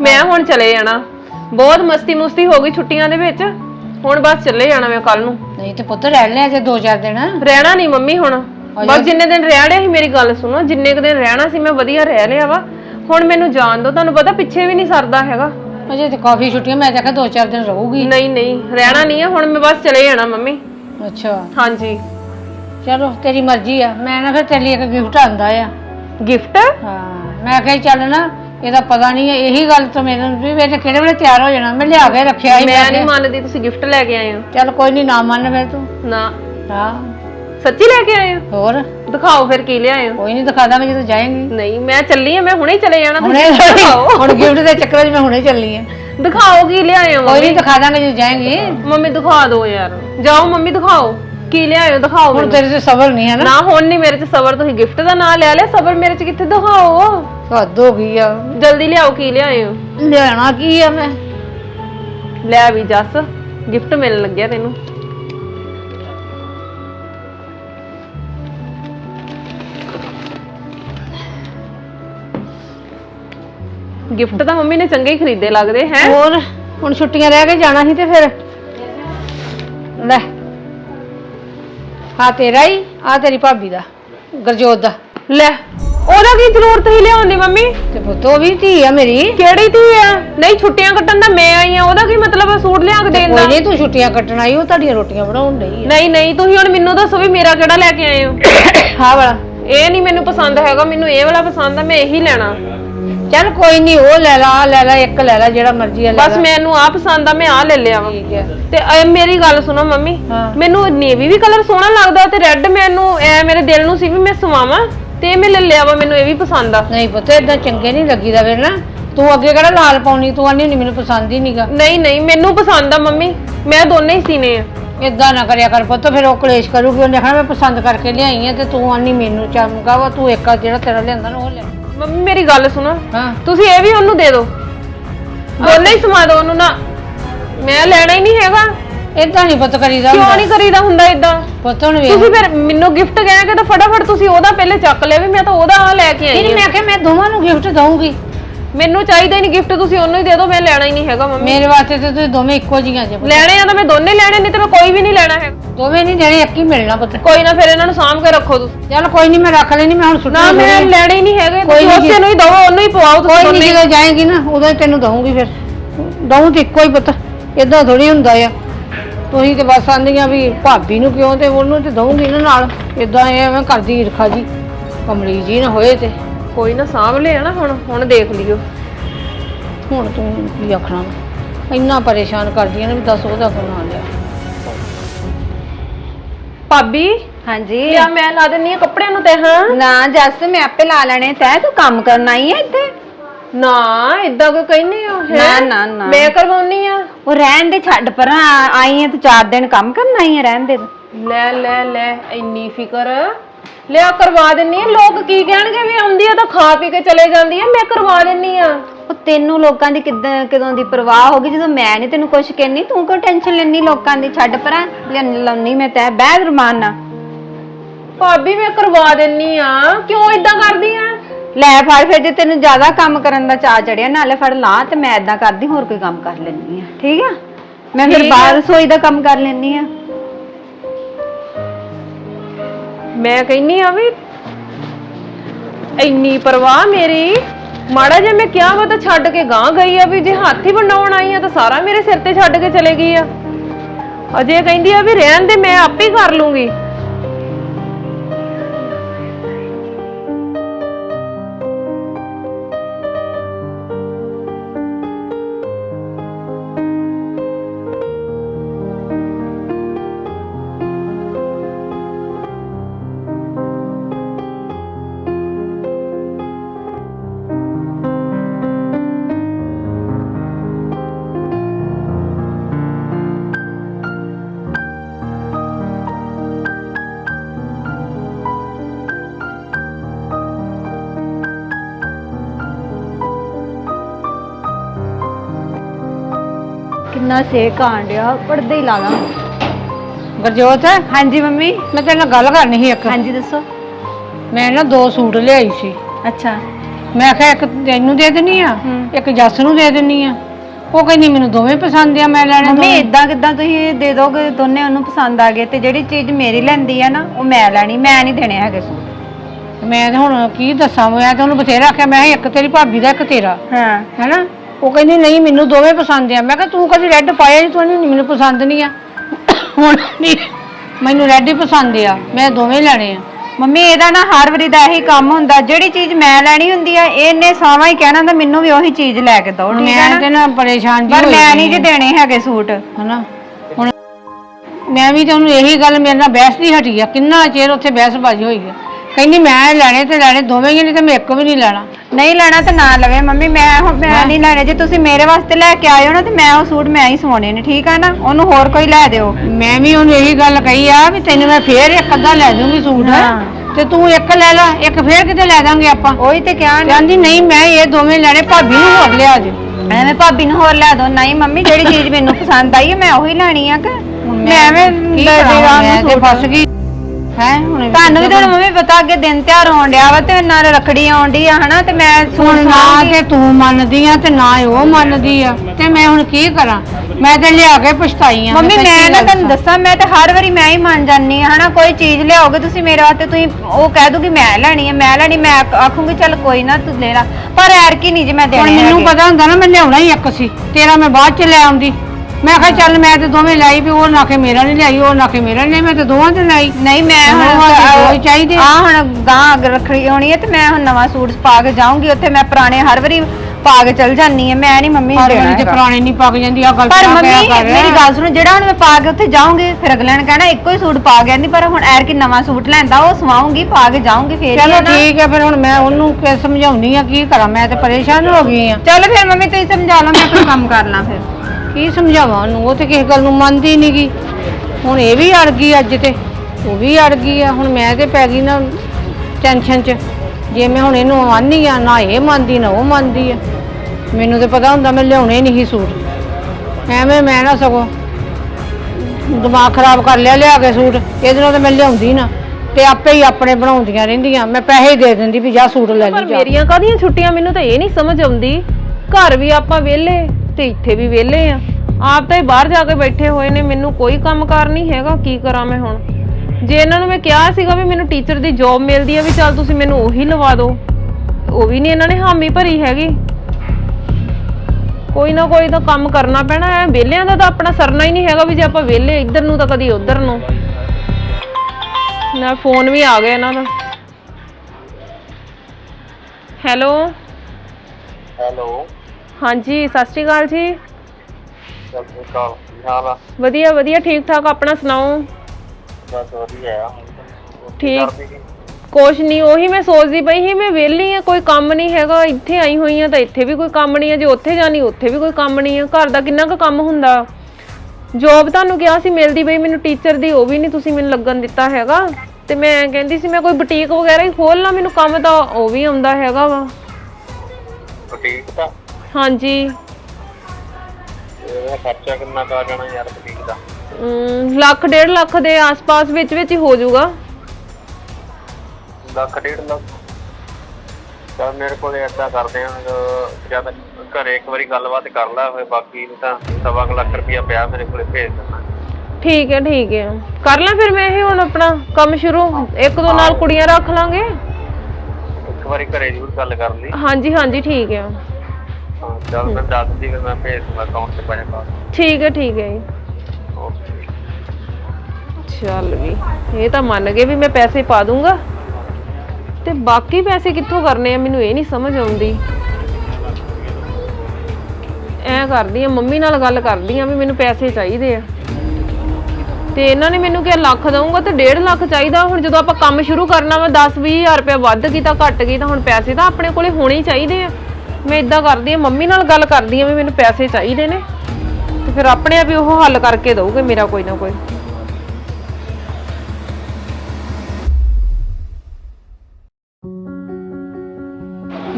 ਮੈਂ ਹੁਣ ਚਲੇ ਜਾਣਾ। ਬਹੁਤ ਮਸਤੀ ਮੁਸਤੀ ਹੋ ਗਈ ਛੁੱਟੀਆਂ ਦੇ ਵਿੱਚ। ਹੁਣ ਬਸ ਚੱਲੇ ਜਾਣਾ ਮੈਂ ਕੱਲ ਨੂੰ। ਨਹੀਂ ਤੇ ਪੁੱਤ ਰਹਿ ਲਿਆ ਜੇ ਦੋ ਚਾਰ ਦਿਨ। ਰਹਿਣਾ ਨਹੀਂ ਮੰਮੀ ਹੁਣ। ਬਸ ਜਿੰਨੇ ਦਿਨ ਰਹਿ ਲਿਆ ਸੀ ਮੇਰੀ ਗੱਲ ਸੁਣੋ ਜਿੰਨੇ ਕੁ ਦਿਨ ਰਹਿਣਾ ਸੀ ਮੈਂ ਵਧੀਆ ਰਹਿ ਲਿਆ ਵਾ। ਹੁਣ ਮੈਨੂੰ ਜਾਣ ਦਿਓ ਤੁਹਾਨੂੰ ਪਤਾ ਪਿੱਛੇ ਵੀ ਨਹੀਂ ਸਰਦਾ ਹੈਗਾ। ਅਜੇ ਤੇ ਕਾਫੀ ਛੁੱਟੀਆਂ ਮੈਂ ਤਾਂ ਕਿਹਾ ਦੋ ਚਾਰ ਦਿਨ ਰਹੂਗੀ। ਨਹੀਂ ਨਹੀਂ ਰਹਿਣਾ ਨਹੀਂ ਹੈ ਹੁਣ ਮੈਂ ਬਸ ਚਲੇ ਜਾਣਾ ਮੰਮੀ। ਅੱਛਾ। ਹਾਂਜੀ। ਚਲੋ ਤੇਰੀ ਮਰਜ਼ੀ ਆ। ਮੈਂ ਨਾ ਫਿਰ ਤੇਰੇ ਲਈ ਇੱਕ ਗਿਫਟ ਆਂਦਾ ਆ। ਗਿਫਟ ਹਾਂ ਮੈਂ ਕਿਹਾ ਚੱਲ ਨਾ ਇਹਦਾ ਪਤਾ ਨਹੀਂ ਹੈ ਇਹੀ ਗੱਲ ਤੋਂ ਮੈਨੂੰ ਵੀ ਵੇਲੇ ਕਿਹੜੇ ਵੇਲੇ ਤਿਆਰ ਹੋ ਜਾਣਾ ਮੈਂ ਲਿਆ ਕੇ ਰੱਖਿਆ ਸੀ ਮੈਂ ਨਹੀਂ ਮੰਨਦੀ ਤੁਸੀਂ ਗਿਫਟ ਲੈ ਕੇ ਆਏ ਹੋ। ਚੱਲ ਕੋਈ ਨਹੀਂ ਨਾ ਮੰਨ ਫਿਰ ਤੂੰ। ਨਾ। ਹਾਂ। ਸੱਚੀ ਲੈ ਕੇ ਆਏ ਹੋ? ਹੋਰ? ਦਿਖਾਓ ਫਿਰ ਕੀ ਲਿਆਏ ਹੋ। ਕੋਈ ਨਹੀਂ ਦਿਖਾ ਦਾਂਗੇ ਜਦੋਂ ਜਾਏਂਗੀ। ਨਹੀਂ ਮੈਂ ਚੱਲੀ ਆ ਮੈਂ ਹੁਣੇ ਹੀ ਚਲੇ ਜਾਣਾ ਹੁਣੇ ਤੁਸੀਂ ਦਿਖਾਓ। ਹੁਣ ਗਿਫਟ ਦੇ ਚੱਕਰ 'ਚ ਮੈਂ ਹੁਣੇ ਚੱਲੀ ਆ ਦਿਖਾਓ ਕੀ ਲਿਆਏ ਹੋ ਕੋਈ ਨਹੀਂ ਦਿਖਾ ਦਾਂਗੇ ਜਦੋਂ ਜਾਏਂਗੀ। ਮੰਮੀ ਦਿਖਾ ਦਿਓ ਯਾਰ। ਜਾਓ ਮੰਮੀ ਦਿਖਾਓ। ਕੀ ਲਿਆਏ ਹੋ ਦਿਖਾਓ ਹੁਣ ਮੈਨੂੰ। ਤੇਰੇ 'ਚ ਸਬਰ ਨਹੀਂ ਹੈ ਨਾ। ਨਾ ਹੁਣ ਨਹੀਂ ਮੇਰੇ ਚ ਸਬਰ ਤੁਸੀਂ ਗਿਫਟ ਦਾ ਨਾਂ ਲੈ ਲਿਆ ਸਬਰ ਮੇਰੇ ਚ ਕਿੱਥੇ ਦਿਖਾਓ? ਹੱਦ ਹੋ ਗਈ ਆ। ਜਲਦੀ ਲਿਆਓ ਕੀ ਲਿਆਏ ਹੋ? ਲੈਣਾ ਕੀ ਆ ਮੈਂ? ਲੈ ਵੀ ਜੱਸ ਗਿਫਟ ਮਿਲਣ ਲੱਗਿਆ ਤੈਨੂੰ। ਗਿਫਟ ਤਾਂ ਮੰਮੀ ਨੇ ਚੰਗੇ ਹੀ ਖਰੀਦੇ ਲੱਗਦੇ ਹੈ? ਹੋਰ ਹੁਣ ਛੁੱਟੀਆਂ ਰਹਿ ਕੇ ਜਾਣਾ ਸੀ ਤੇ ਫਿਰ? ਲੈ। ਆ ਤੇਰਾ ਹੀ ਆ ਤੇਰੀ ਭਾਬੀ ਦਾ ਗਰਜੋਤ ਦਾ। ਲੈ। ਉਹਦਾ ਕੀ ਜ਼ਰੂਰਤ ਹੀ ਲਿਆਉਣ ਦੀ ਮੰਮੀ? ਤੇ ਪੁੱਤ ਉਹ ਵੀ ਧੀ ਆ ਮੇਰੀ। ਕਿਹੜੀ ਧੀ ਆ? ਨਹੀਂ ਛੁੱਟੀਆਂ ਕੱਟਣ ਦਾ ਮੈਂ ਆਈ ਆ ਉਹਦਾ ਕੀ ਮਤਲਬ ਆ ਸੂਟ ਲਿਆ ਕੇ ਦੇਣ ਦਾ? ਕੋਈ ਨਹੀਂ ਤੂੰ ਛੁੱਟੀਆਂ ਕੱਟਣ ਆਈ ਉਹ ਤੁਹਾਡੀਆਂ ਰੋਟੀਆਂ ਬਣਾਉਣ ਡਈ ਆ। ਨਹੀਂ ਨਹੀਂ ਤੁਸੀਂ ਹੁਣ ਮੈਨੂੰ ਦੱਸੋ ਵੀ ਮੇਰਾ ਕਿਹੜਾ ਲੈ ਕੇ ਆਏ ਹੋ? ਹਾਂ ਵਾਲਾ। ਇਹ ਨਹੀਂ ਮੈਨੂੰ ਪਸੰਦ ਹੈਗਾ ਮੈਨੂੰ ਇਹ ਵਾਲਾ ਪਸੰਦ ਆ ਮੈਂ ਇਹੀ ਲੈਣਾ। ਚੱਲ ਕੋਈ ਨਹੀਂ ਉਹ ਲੈ ਲਾ ਲੈ ਲਾ ਇੱਕ ਲੈ ਲਾ ਜਿਹੜਾ ਮਰਜ਼ੀ ਆ ਲੈ ਬਸ ਮੈਨੂੰ ਆ ਪਸੰਦ ਆ ਮੈਂ ਆ ਲੈ ਲਿਆ ਵਾ। ਠੀਕ ਹੈ। ਤੇ ਐ ਮੇਰੀ ਗੱਲ ਸੁਣੋ ਮੰਮੀ। ਮੈਨੂੰ ਨੇਵੀ ਵੀ ਕਲਰ ਸੋਹਣਾ ਲੱਗਦਾ ਤੇ ਰੈੱਡ ਮੈਨੂੰ ਐ ਮੇਰੇ ਦਿਲ ਨੂੰ ਸੀ ਵੀ ਮੈਂ ਸਵਾਵਾਂ। ਤੇ ਇਹ ਮੈਂ ਲੈ ਲਿਆ ਵਾ ਮੈਨੂੰ ਇਹ ਵੀ ਪਸੰਦ ਆ। ਨਹੀਂ ਪੁੱਤ ਇਦਾਂ ਚੰਗੇ ਨਹੀਂ ਲੱਗੀਦਾ ਵੇ ਨਾ। ਤੂੰ ਅੱਗੇ ਕਿਹੜਾ ਲਾਲ ਪਾਉਣੀ ਤੂੰ ਆਨੀ ਨਹੀਂ ਮੈਨੂੰ ਪਸੰਦ ਹੀ ਨਹੀਂਗਾ। ਨਹੀਂ ਨਹੀਂ ਮੈਨੂੰ ਪਸੰਦ ਆ ਮੰਮੀ। ਮੈਂ ਦੋਨੇ ਹੀ ਸੀਨੇ ਆ। ਇਦਾਂ ਨਾ ਕਰਿਆ ਕਰ ਪੁੱਤ ਫਿਰ ਉਹ ਕਲੇਸ਼ ਕਰੂਗੀ ਉਹਨੇ ਕਹਣਾ ਮੈਂ ਪਸੰਦ ਕਰਕੇ ਲਿਆਈ ਆ ਤੇ ਤੂੰ ਆਨੀ ਮੈਨੂੰ ਚਮਕਾ ਵਾ ਤੂੰ ਇੱਕ ਆ ਜਿਹੜਾ ਤੇਰਾ ਲਿਆਂਦਾ ਨਾ ਉਹ ਲੈ ਮੰਮੀ ਮੇਰੀ ਗੱਲ ਸੁਣੋ। ਹਾਂ। ਤੁਸੀਂ ਇਹ ਵੀ ਉਹਨੂੰ ਦੇ ਦਿਓ ਦੋਨੇ ਹੀ ਸਮਾ ਦਿਓ ਉਹਨੂੰ ਨਾ। ਮੈਂ ਲੈਣਾ ਹੀ ਨਹੀਂ ਹੈਗਾ। ਇਦਾਂ ਨਹੀਂ ਪੁੱਤ ਕਰੀਦਾ ਕਿਉਂ। ਨਹੀਂ ਕਰੀਦਾ ਹੁੰਦਾ ਇਦਾਂ ਪੁੱਤ ਹੁਣ ਵੇਖ। ਤੁਸੀਂ ਫਿਰ ਮੈਨੂੰ ਗਿਫਟ ਕਹਿ ਕੇ ਤਾਂ ਫਟਾਫਟ ਤੁਸੀਂ ਉਹਦਾ ਪਹਿਲੇ ਚੱਕ ਲਿਆ ਵੀ ਮੈਂ ਤਾਂ ਉਹਦਾ ਆ ਲੈ ਕੇ ਆਈ ਨਹੀਂ ਮੈਂ ਕਿਹਾ ਮੈਂ ਦੋਵਾਂ ਨੂੰ ਗਿਫਟ ਦਊਂਗੀ। ਮੈਨੂੰ ਚਾਹੀਦਾ ਹੀ ਨਹੀਂ ਗਿਫਟ ਤੁਸੀਂ ਉਹਨੂੰ ਹੀ ਦੇ ਦਿਓ ਮੈਂ ਲੈਣਾ ਹੀ ਨਹੀਂ ਹੈਗਾ ਮੰਮੀ। ਮੇਰੇ ਵਾਸਤੇ ਤੇ ਤੁਸੀਂ ਦੋਵੇਂ ਇੱਕੋ ਜੀਆਂ ਜੇ। ਲੈਣੇ ਆ ਤਾਂ ਮੈਂ ਦੋਨੇ ਲੈਣੇ ਨਹੀਂ ਤੇ ਮੈਂ ਕੋਈ ਵੀ ਨਹੀਂ ਲੈਣਾ ਹੈ ਦੋਵੇਂ ਨਹੀਂ ਦੇਣੇ ਇੱਕ ਹੀ ਮਿਲਣਾ ਪੁੱਤ। ਕੋਈ ਨਾ ਫਿਰ ਇਹਨਾਂ ਨੂੰ ਸਾਂਭ ਕੇ ਰੱਖੋ ਤੁਸੀਂ। ਚੱਲ ਕੋਈ ਨਹੀਂ ਮੈਂ ਰੱਖ ਲੈਣੀ ਮੈਂ ਹੁਣ ਨਾ ਸੁੱਟਣਾ ਮੈਂ ਲੈਣੇ ਹੀ ਨਹੀਂ ਹੈਗੇ ਕੋਈ ਤੁਸੀਂ ਨੀ ਉਸੇ ਨੂੰ ਹੀ ਦਵੋ ਉਹਨੂੰ ਹੀ ਪਵਾਓ ਤੁਸੀਂ ਕੋਈ ਨਹੀਂ ਜਦੋਂ ਜਾਏਗੀ ਨਾ ਉਦੋਂ ਤੈਨੂੰ ਦਊਂਗੀ ਫਿਰ। ਦਊਂ ਤੇ ਇੱਕੋ ਹੀ ਪੁੱਤ। ਇਦਾਂ ਥੋੜੀ ਹੁੰਦਾ ਆ। ਤੁਸੀਂ ਤੇ ਬਸ ਆਂਦੀਆਂ ਵੀ ਭਾਬੀ ਨੂੰ ਕਿਉਂ ਤੇ ਉਹਨੂੰ ਤੇ ਦਊਂਗੀ ਨਾ ਨਾਲ। ਇਦਾਂ ਐਵੇਂ ਕਰਦੀ ਈਰਖਾ ਜੀ। ਕਮਲੀ ਜੀ ਨਾ ਹੋਏ ਤੇ। ਕੋਈ ਨਾ ਸਾਂਭ ਲਿਆ ਨਾ ਹੁਣ ਹੁਣ ਦੇਖ ਲਿਓ। ਹੁਣ ਤੂੰ ਕੀ ਆਖਣਾ ਇੰਨਾ ਪਰੇਸ਼ਾਨ ਕਰਦੀਆਂ ਨੇ ਵੀ ਦੱਸ ਉਹਦਾ ਬਣਾ ਲਿਆ ਭਾਬੀ? ਹਾਂਜੀ। ਕਿਆ ਮੈਂ ਲਾ ਦਿੰਨੀ ਆ ਕੱਪੜਿਆਂ ਨੂੰ ਤੇ ਹਾਂ। ਨਾ ਜੱਸ ਮੈਂ ਆਪੇ ਲਾ ਲੈਣੇ ਤੈ ਤੂੰ ਕੰਮ ਕਰਨ ਆਈ ਹੈ ਇੱਥੇ? ਨਾ ਇਦਾਂ ਕੋਈ ਕਹਿੰਦੇ ਹੋ ਹੈਂ? ਨਾ, ਨਾ, ਨਾ। ਮੈਂ ਕਰਵਾਉਣੀ ਆ। ਉਹ ਰਹਿਣ ਦੇ ਛੱਡ ਪਰਾਂ ਆਈ ਹੈ ਤੂੰ ਚਾਰ ਦਿਨ ਕੰਮ ਕਰਨ ਹੈ ਰਹਿਣ ਦੇ ਲੈ ਲੈ ਲੈ ਇੰਨੀ ਫਿਕਰ। ਲਿਆ ਕਰਵਾ ਦਿੰਨੀ ਆ। ਲੋਕ ਕੀ ਕਹਿਣਗੇ ਵੀ ਆਉਂਦੀ ਆ ਤਾਂ ਖਾ ਪੀ ਕੇ ਚਲੇ ਜਾਂਦੀ ਆ। ਮੈਂ ਕਰਵਾ ਦਿੰਨੀ ਆ। ਉਹ ਤੈਨੂੰ ਲੋਕਾਂ ਦੀ ਕਿਦਾਂ ਕਦੋਂ ਦੀ ਪਰਵਾਹ ਹੋ ਗਈ? ਜਦੋਂ ਮੈਂ ਨਹੀਂ ਤੈਨੂੰ ਕੁਝ ਕਹਿਨੀ ਤੂੰ ਕਿਉਂ ਟੈਨਸ਼ਨ ਲੈਣੀ ਲੋਕਾਂ ਦੀ? ਛੱਡ ਪਰਾਂ ਲਾਉਣੀ ਮੈਂ ਤੈ ਬਹਿ ਰਮਾਨ ਨਾ ਭਾਬੀ ਮੈਂ ਕਰਵਾ ਦਿੰਨੀ ਆ। ਕਿਉਂ ਇਦਾਂ ਕਰਦੀ ਆ? ਲੈ ਫੜ ਫਿਰ ਜੇ ਤੈਨੂੰ ਜ਼ਿਆਦਾ ਕੰਮ ਕਰਨ ਦਾ ਚਾਅ ਚੜਿਆ ਨਾਲੇ ਫੜ ਲਾ ਤੇ ਮੈਂ ਏਦਾਂ ਕਰਦੀ ਹੋਰ ਕੋਈ ਕੰਮ ਕਰ ਲੈਣੀ ਆ। ਠੀਕ ਆ? ਮੈਂ ਫਿਰ ਠੀਕ ਬਾਹਰ ਰਸੋਈ ਦਾ ਕੰਮ ਕਰ ਲੈਣੀ ਆ। ਮੈਂ ਕਹਿੰਨੀ ਆ ਵੀ ਇੰਨੀ ਪਰਵਾਹ ਮੇਰੀ। ਮਾੜਾ ਜੇ ਮੈਂ ਕਿਹਾ ਵਾ ਤਾਂ ਛੱਡ ਕੇ ਗਾਂ ਗਈ ਆ ਵੀ ਜੇ ਹੱਥ ਬਣਾਉਣ ਆਈ ਆ ਤਾਂ ਸਾਰਾ ਮੇਰੇ ਸਿਰ ਤੇ ਛੱਡ ਕੇ ਚਲੇ ਗਈ ਆ। ਅਜੇ ਕਹਿੰਦੀ ਆ ਵੀ ਰਹਿਣ ਦੇ ਮੈਂ ਆਪੇ ਕਰ ਲੂੰਗੀ। ਕਿੰਨਾ ਸੇਕ ਆਣ ਡਿਆ ਪੜਦੇ ਹੀ ਲਾ ਲਾਂ। ਗਰਜੋਤ ਹਾਂਜੀ ਮੰਮੀ ਮੈਂ ਤੇਰੇ ਨਾਲ ਗੱਲ ਕਰਨੀ ਸੀ ਇੱਕ। ਹਾਂਜੀ ਦੱਸੋ। ਮੈਂ ਨਾ ਦੋ ਸੂਟ ਲਿਆਈ ਸੀ। ਅੱਛਾ। ਮੈਂ ਕਿਹਾ ਇੱਕ ਤੈਨੂੰ ਦੇ ਦੇਣੀ ਆ ਇੱਕ ਜੱਸ ਨੂੰ ਦੇ ਦੇਣੀ ਆ। ਉਹ ਕਹਿੰਦੀ ਮੈਨੂੰ ਦੋਵੇਂ ਪਸੰਦ ਆ ਮੈਂ ਲੈਣੇ ਮੰਮੀ ਦੋਵੇਂ। ਇਦਾਂ ਕਿਦਾਂ ਤੁਸੀਂ ਦੇ ਦੋਗੇ ਦੋਨੇ ਉਹਨੂੰ ਪਸੰਦ ਆ ਗਏ ਤੇ ਜਿਹੜੀ ਚੀਜ਼ ਮੇਰੀ ਲੈਂਦੀ ਆ ਨਾ ਉਹ ਮੈਂ ਲੈਣੀ ਮੈਂ ਨਹੀਂ ਦੇਣੇ ਹੈਗੇ ਸੂਟ। ਮੈਂ ਤੇ ਹੁਣ ਕੀ ਦੱਸਾਂ ਮੈਂ ਤਾਂ ਉਹਨੂੰ ਬਥੇਰਾ ਆਖਿਆ ਮੈਂ ਕਿਹਾ ਇੱਕ ਤੇਰੀ ਭਾਬੀ ਦਾ ਇੱਕ ਤੇਰਾ। ਹਾਂ। ਹੈਨਾ? ਉਹ ਕਹਿੰਦੀ ਨਹੀਂ ਮੈਨੂੰ ਦੋਵੇਂ ਪਸੰਦ ਆ। ਮੈਂ ਕਿਹਾ ਤੂੰ ਕਦੀ ਰੈੱਡ ਪਾਇਆ ਨਹੀਂ ਤੂੰ ਨਹੀਂ ਮੈਨੂੰ ਪਸੰਦ ਨਹੀਂ ਆ। ਹੁਣ ਨਹੀਂ ਮੈਨੂੰ ਰੈੱਡ ਹੀ ਪਸੰਦ ਆ। ਮੈਂ ਦੋਵੇਂ ਲੈਣੇ ਆ। ਮੰਮੀ ਇਹਦਾ ਨਾ ਹਰ ਵਾਰੀ ਦਾ ਇਹੀ ਕੰਮ ਹੁੰਦਾ ਜਿਹੜੀ ਚੀਜ਼ ਮੈਂ ਲੈਣੀ ਹੁੰਦੀ ਆ ਇਹਨੇ ਸਾਵਾਂ ਹੀ ਕਹਿਣਾ ਤਾਂ ਮੈਨੂੰ ਵੀ ਉਹੀ ਚੀਜ਼ ਲੈ ਕੇ ਦਿਓ। ਠੀਕ ਮੈਂ ਤੇ ਨਾ ਨਾ ਪਰੇਸ਼ਾਨ ਜੀ ਪਰ ਮੈਂ ਨਹੀਂ ਜੇ। ਦੇਣੇ ਹੈਗੇ ਸੂਟ। ਹਨਾ? ਹੁਣ ਮੈਂ ਵੀ ਤੇ ਉਹਨੂੰ ਇਹੀ ਗੱਲ ਮੇਰੇ ਨਾਲ ਬਹਿਸ ਦੀ ਹਟੀ ਆ। ਕਿੰਨਾ ਚਿਰ ਉੱਥੇ ਬਹਿਸਬਾਜ਼ੀ ਹੋਈ ਆ। ਕਹਿੰਦੀ ਮੈਂ ਲੈਣੇ ਤੇ ਲੈਣੇ ਦੋਵੇਂ ਹੀ ਨਹੀਂ ਤੇ ਮੈਂ ਇੱਕ ਵੀ ਨਹੀਂ ਲੈਣਾ। ਨਹੀਂ ਲੈਣਾ ਤਾਂ ਨਾ ਲਵੇ ਮੰਮੀ ਮੈਂ ਹੁਣ ਮੈਂ ਨਹੀਂ ਲੈਣੇ। ਜੇ ਤੁਸੀਂ ਮੇਰੇ ਵਾਸਤੇ ਲੈ ਕੇ ਆਏ ਹੋ ਨਾ ਤੇ ਮੈਂ ਉਹ ਸੂਟ ਮੈਂ ਹੀ ਸਵਾਉਣੇ ਨੇ ਠੀਕ ਆ ਨਾ? ਉਹਨੂੰ ਹੋਰ ਕੋਈ ਲੈ ਦਿਓ। ਮੈਂ ਵੀ ਉਹਨੂੰ ਇਹੀ ਗੱਲ ਕਹੀ ਆ ਵੀ ਤੈਨੂੰ ਮੈਂ ਫੇਰ ਇੱਕ ਅੱਧਾ ਲੈ ਦੂੰਗੀ ਸੂਟ। ਤੇ ਤੂੰ ਇੱਕ ਲੈ ਲੈ ਇੱਕ ਫੇਰ ਕਿਤੇ ਲੈ ਦਾਂਗੇ ਆਪਾਂ। ਉਹੀ ਤੇ ਕਿਹਾ ਨਾ। ਕਹਿੰਦੀ ਨਹੀਂ ਮੈਂ ਇਹ ਦੋਵੇਂ ਲੈਣੇ ਭਾਬੀ ਨੂੰ ਹੋਰ ਲਿਆ ਦੇ ਐਵੇਂ ਭਾਬੀ ਨੂੰ ਹੋਰ ਲੈ ਦੋ ਨਹੀਂ ਮੰਮੀ ਜਿਹੜੀ ਚੀਜ਼ ਮੈਨੂੰ ਪਸੰਦ ਆਈ ਹੈ ਮੈਂ ਉਹੀ ਲੈਣੀ ਆ ਕਿ? ਮੈਂ ਐਵੇਂ ਕੀ ਲੈ ਕਰਾਂ ਦੇਵਾਂ ਮੈਂ ਤੇ। ਫਸ ਗਈ। ਹੈ? ਹੁਣ ਤੁਹਾਨੂੰ ਵੀ ਤਾਂ ਮੰਮੀ ਪਤਾ ਅੱਗੇ ਦਿਨ ਤਿਉਹਾਰ ਆਉਣ ਡਿਆ ਵਾ ਤੇ ਨਾਲ ਰੱਖੜੀ ਆਉਣ ਡਈ ਆ ਹਨਾ? ਤੇ ਮੈਂ ਹੁਣ ਨਾ ਸਵਾਉਂਗੀ। ਤੇ ਤੂੰ ਮੰਨਦੀ ਆ ਤੇ ਨਾ ਉਹ ਮੰਨਦੀ ਆ। ਤੇ ਮੈਂ ਹੁਣ ਕੀ ਕਰਾਂ? ਮੈਂ ਤੇ ਲਿਆ ਕੇ ਪਛਤਾਈ ਆ ਮੰਮੀ ਸੱਚੀ ਮੈਂ ਨਾ ਗੱਲ ਤੁਹਾਨੂੰ ਦੱਸਾਂ ਮੈਂ ਤਾਂ ਹਰ ਵਾਰੀ ਮੈਂ ਹੀ ਮੰਨ ਜਾਨੀ ਆ ਹਨਾ? ਕੋਈ ਚੀਜ਼ ਲਿਆਓਗੇ ਤੁਸੀਂ ਮੇਰੇ ਵਾਸਤੇ ਤੁਸੀਂ ਉਹ ਕਹਿ ਦੂਗੀ ਮੈਂ ਲੈਣੀ ਹੈ ਮੈਂ ਲੈਣੀ ਮੈਂ ਆਖ- ਆਖੂੰਗੀ ਚੱਲ ਕੋਈ ਨਾ ਤੂੰ ਲੈ ਲੈ। ਪਰ ਐਰ ਕੀ ਨਹੀਂ ਜੇ ਮੈਂ ਹੁਣ ਦੇਣੇ ਮੈਨੂੰ ਹੈਗੇ। ਪਤਾ ਹੁੰਦਾ ਨਾ ਮੈਂ ਲਿਆਉਣਾ ਹੀ ਇੱਕ ਸੀ। ਤੇਰਾ ਮੈਂ ਬਾਅਦ ਚ ਲੈ ਆਉਂਦੀ। ਮੈਂ ਕਿਹਾ ਚੱਲ ਮੈਂ ਤੇ ਦੋਵੇਂ ਲਾਈ ਵੀ ਉਹ ਨਾ ਕੇ ਮੇਰਾ ਨਹੀਂ ਲਿਆਈ ਉਹ ਨਾ ਕੇ ਮੇਰਾ ਨਹੀਂ ਮੈਂ ਤੇ ਦੋਵਾਂ ਤੇ ਲਾਈ ਨਹੀਂ ਮੈਂ ਦੋਵਾਂ ਹੁਣ ਦੇ ਦੋ ਹੀ ਚਾਹੀਦੇ। ਆ ਹੁਣ ਗਾਂ ਅਗਰ ਰੱਖੜੀ ਆਉਣੀ ਹੈ ਤੇ ਮੈਂ ਹੁਣ ਨਵਾਂ ਸੂਟ ਪਾ ਕੇ ਜਾਊਂਗੀ ਉੱਥੇ ਮੈਂ ਪੁਰਾਣੇ ਹਰ ਵਾਰੀ ਪਾ ਕੇ ਚਲ ਜਾਨੀ ਆ ਮੈਂ ਨਹੀਂ ਮੰਮੀ ਨੂੰ ਹਰ ਦੇਣਾ ਤੇ ਹੈਗਾ। ਪੁਰਾਣੇ ਨਹੀਂ ਪੱਕ ਜਾਂਦੀ ਆ ਗੱਲ ਪਰ ਕਿਆ ਮੰਮੀ ਕਰ ਰਿਹਾ। ਮੇਰੀ ਗੱਲ ਸੁਣੋ ਜਿਹੜਾ ਹੁਣ ਮੈਂ ਪਾ ਕੇ ਉੱਥੇ ਜਾਊਂਗੀ ਫਿਰ ਅਗਲੇ ਨੇ ਕਹਿਣਾ ਇੱਕੋ ਹੀ ਸੂਟ ਪਾ ਗਿਆ ਨਹੀਂ ਪਰ ਹੁਣ ਐਰ ਕਿ ਨਵਾਂ ਸੂਟ ਲੈਂਦਾ ਉਹ ਸਵਾਉਂਗੀ ਪਾ ਕੇ ਜਾਊਂਗੀ ਫੇਰ ਹੀ ਚਲੋ ਹੈ ਨਾ। ਠੀਕ ਹੈ ਫਿਰ ਹੁਣ ਮੈਂ ਉਹਨੂੰ ਕਿ ਸਮਝਾਉਣੀ ਆ ਕੀ ਕਰਾਂ ਮੈਂ ਤੇ ਪਰੇਸ਼ਾਨ ਹੋ ਗਈ ਆ ਚੱਲ ਫਿਰ ਮੰਮੀ ਤੁਸੀਂ ਸਮਝਾ ਲਓ ਮੈਂ ਆਪਣਾ ਕੰਮ ਕਰ ਲਾਂ ਫਿਰ ਕੀ ਸਮਝਾਵਾਂ ਉਹਨੂੰ? ਉਹ ਤੇ ਕਿਸੇ ਗੱਲ ਨੂੰ ਮੰਨਦੀ ਨਹੀਂਗੀ ਹੁਣ ਇਹ ਵੀ ਅੜ ਗਈ ਅੱਜ ਤੇ। ਉਹ ਵੀ ਅੜ ਗਈ ਆ। ਹੁਣ ਮੈਂ ਤੇ ਪੈ ਗਈ ਨਾ ਟੈਨਸ਼ਨ 'ਚ। ਜੇ ਮੈਂ ਹੁਣ ਇਹਨੂੰ ਆਨੀ ਆ ਨਾ ਇਹ ਮੰਨਦੀ ਨਾ ਉਹ ਮੰਨਦੀ ਆ। ਮੈਨੂੰ ਤੇ ਪਤਾ ਹੁੰਦਾ ਮੈਂ ਲਿਆਉਣੇ ਨਹੀਂ ਸੂਟ। ਐਵੇਂ ਮੈਂ ਨਾ ਸਗੋਂ ਦਿਮਾਗ ਖਰਾਬ ਕਰ ਲਿਆ ਲਿਆ ਕੇ ਸੂਟ। ਇਹਦੇ ਨਾਲ ਤਾਂ ਮੈਂ ਲਿਆਉਂਦੀ ਨਾ। ਤੇ ਆਪੇ ਹੀ ਆਪਣੇ ਬਣਾਉਂਦੀਆਂ ਰਹਿੰਦੀਆਂ। ਮੈਂ ਪੈਸੇ ਹੀ ਦੇ ਦਿੰਦੀ ਵੀ ਜਾ ਸੂਟ ਲੈ ਪਰ ਲਈ ਜਾ। ਮੇਰੀਆਂ ਕਾਹਦੀਆਂ ਛੁੱਟੀਆਂ? ਮੈਨੂੰ ਤਾਂ ਇਹ ਨਹੀਂ ਸਮਝ ਆਉਂਦੀ। ਘਰ ਵੀ ਆਪਾਂ ਵਿਹਲੇ। ਤੇ ਇੱਥੇ ਵੀ ਵਿਹਲੇ ਆ। ਆਪ ਤਾਂ ਇਹ ਬਾਹਰ ਜਾ ਕੇ ਬੈਠੇ ਹੋਏ ਨੇ, ਮੈਨੂੰ ਕੋਈ ਕੰਮਕਾਰ ਨਹੀਂ ਹੈਗਾ, ਕੀ ਕਰਾਂ ਮੈਂ ਹੁਣ? ਜੇ ਇਹਨਾਂ ਨੂੰ ਮੈਂ ਕਿਹਾ ਸੀਗਾ ਵੀ ਮੈਨੂੰ ਟੀਚਰ ਦੀ ਜੌਬ ਮਿਲਦੀ ਆ ਵੀ ਚੱਲ ਤੁਸੀਂ ਮੈਨੂੰ ਉਹੀ ਲਵਾ ਦਿਓ, ਉਹ ਵੀ ਨਹੀਂ ਇਹਨਾਂ ਨੇ ਹਾਮੀ ਭਰੀ ਹੈਗੀ। ਕੋਈ ਨਾ ਕੋਈ ਤਾਂ ਕੰਮ ਕਰਨਾ ਪੈਣਾ ਹੈ। ਵਿਹਲਿਆਂ ਦਾ ਤਾਂ ਆਪਣਾ ਸਰਨਾ ਹੀ ਨਹੀਂ ਹੈਗਾ ਵੀ ਜੇ ਆਪਾਂ ਵਿਹਲੇ ਇੱਧਰ ਨੂੰ ਤਾਂ ਕਦੀ ਉੱਧਰ ਨੂੰ। ਨਾ ਫੋਨ ਵੀ ਆ ਗਿਆ ਇਹਨਾਂ ਦਾ। ਹੈਲੋ? ਹੈਲੋ? ਹਾਂਜੀ ਸਤਿ ਸ਼੍ਰੀ ਅਕਾਲ ਜੀ। ਸਤਿ ਸ਼੍ਰੀ ਅਕਾਲ ਕੀ ਹਾਲ ਆ? ਵਧੀਆ ਵਧੀਆ ਠੀਕ ਠਾਕ ਆਪਣਾ ਸੁਣਾਓ? ਬਸ ਵਧੀਆ ਆ ਠੀਕ। ਕੁਛ ਨਹੀਂ ਉਹੀ ਮੈਂ ਸੋਚਦੀ ਪਈ ਸੀ ਮੈਂ ਵਿਹਲੀ ਆ ਕੋਈ ਕੰਮ ਨਹੀਂ ਹੈਗਾ ਇੱਥੇ ਆਈ ਹੋਈ ਆ ਤਾਂ ਇੱਥੇ ਵੀ ਕੋਈ ਕੰਮ ਨਹੀਂ ਆ ਜੇ ਉੱਥੇ ਜਾਣੀ ਉੱਥੇ ਵੀ ਕੋਈ ਕੰਮ ਨਹੀਂ ਆ ਘਰ ਦਾ ਕਿੰਨਾ ਕੁ ਕੰਮ ਹੁੰਦਾ? ਜੋਬ ਤੁਹਾਨੂੰ ਕਿਹਾ ਸੀ ਮਿਲਦੀ ਪਈ ਮੈਨੂੰ ਟੀਚਰ ਦੀ ਉਹ ਵੀ ਨਹੀਂ ਤੁਸੀਂ ਮੈਨੂੰ ਲੱਗਣ ਦਿੱਤਾ ਹੈਗਾ। ਤੇ ਮੈਂ ਕਹਿੰਦੀ ਸੀ ਮੈਂ ਕੋਈ ਬੁਟੀਕ ਵਗੈਰਾ ਹੀ ਖੋਲ ਲਾਂ ਮੈਨੂੰ ਕੰਮ ਤਾਂ ਉਹ ਵੀ ਆਉਂਦਾ ਹੈਗਾ ਵਾ। ਬੁਟੀਕ ਦਾ ਹਾਂਜੀ। ਇਹਦਾ ਖਰਚਾ ਕਿੰਨਾ ਕਾ ਜਾਣਾ ਯਾਰ ਬੁਟੀਕ ਦਾ? ਅਮ, ਲੱਖ ਡੇਢ ਲੱਖ ਦੇ ਆਸ-ਪਾਸ ਵਿੱਚ ਵਿੱਚ ਹੀ ਹੋ ਜਾਊਗਾ। ਲੱਖ ਡੇਢ ਲੱਖ? ਤਾਂ ਮੇਰੇ ਕੋਲ ਏਦਾਂ ਕਰਦੇ ਆ ਜਦ ਘਰੇ ਇੱਕ ਵਾਰੀ ਗੱਲਬਾਤ ਕਰ ਲੈ ਫਿਰ ਬਾਕੀ ਨੂੰ ਤਾਂ ਸਵਾ ਕੁ ਲੱਖ ਰੁਪਇਆ ਪਿਆ ਮੇਰੇ ਕੋਲੇ ਭੇਜ ਦੇਣਾ ਠੀਕ ਹੈ ਠੀਕ ਹੈ। ਕਰ ਲਾਂ ਫਿਰ ਮੈਂ ਇਹ ਹੁਣ ਆਪਣਾ ਕੰਮ ਸ਼ੁਰੂ ਇੱਕ ਦੋ ਨਾਲ ਕੁੜੀਆਂ ਰੱਖ ਲਾਂਗੇ। ਇੱਕ ਵਾਰੀ ਘਰੇ ਜ਼ਰੂਰ ਗੱਲ ਕਰ ਲਈ। ਹਾਂਜੀ ਹਾਂਜੀ ਠੀਕ ਹਾਂ। ਚੱਲ ਮੈਂ ਦੱਸ ਦੀ ਫਿਰ ਮੈਂ ਭੇਜ ਦੂੰਗਾ ਅਕਾਊਂਟ ਤੇ ਪੈਸੇ ਪਾ ਠੀਕ ਹੈ ਠੀਕ ਹੈ ਜੀ। ਓਕੇ ਚੱਲ ਵੀ ਇਹ ਤਾਂ ਮੰਨ ਗਏ ਵੀ ਮੈਂ ਪੈਸੇ ਪਾ ਦੂੰਗਾ। ਤੇ ਬਾਕੀ ਪੈਸੇ ਕਿੱਥੋਂ ਕਰਨੇ ਆ ਮੈਨੂੰ ਇਹ ਨਹੀਂ ਸਮਝ ਆਉਂਦੀ। ਐ ਕਰਦੀ ਆ ਮੰਮੀ ਨਾਲ ਗੱਲ ਕਰਦੀ ਆ ਵੀ ਮੈਨੂੰ ਪੈਸੇ ਚਾਹੀਦੇ ਆ। ਤੇ ਇਹਨਾਂ ਨੇ ਮੈਨੂੰ ਕਿਹਾ ਲੱਖ ਦਊਂਗਾ ਤੇ 1.5 ਲੱਖ ਚਾਹੀਦਾ। ਹੁਣ ਜਦੋਂ ਆਪਾਂ ਕੰਮ ਸ਼ੁਰੂ ਕਰਨਾ ਵਾ 10 20000 ਰੁਪਏ ਵੱਧ ਗਈ ਤਾਂ ਘਟ ਗਈ ਤਾਂ ਹੁਣ ਪੈਸੇ ਤਾਂ ਆਪਣੇ ਕੋਲੇ ਹੋਣੇ ਹੀ ਚਾਹੀਦੇ ਆ। ਮੈਂ ਇਦਾਂ ਕਰਦੀ ਆ ਮੰਮੀ ਨਾਲ ਗੱਲ ਕਰਦੀ ਆ ਵੀ ਮੈਨੂੰ ਪੈਸੇ ਚਾਹੀਦੇ ਨੇ ਤੇ ਫਿਰ ਆਪਣੇ ਆਪ ਹੀ ਉਹ ਹੱਲ ਕਰਕੇ ਦਊਗੇ ਮੇਰਾ ਕੋਈ ਨਾ ਕੋਈ।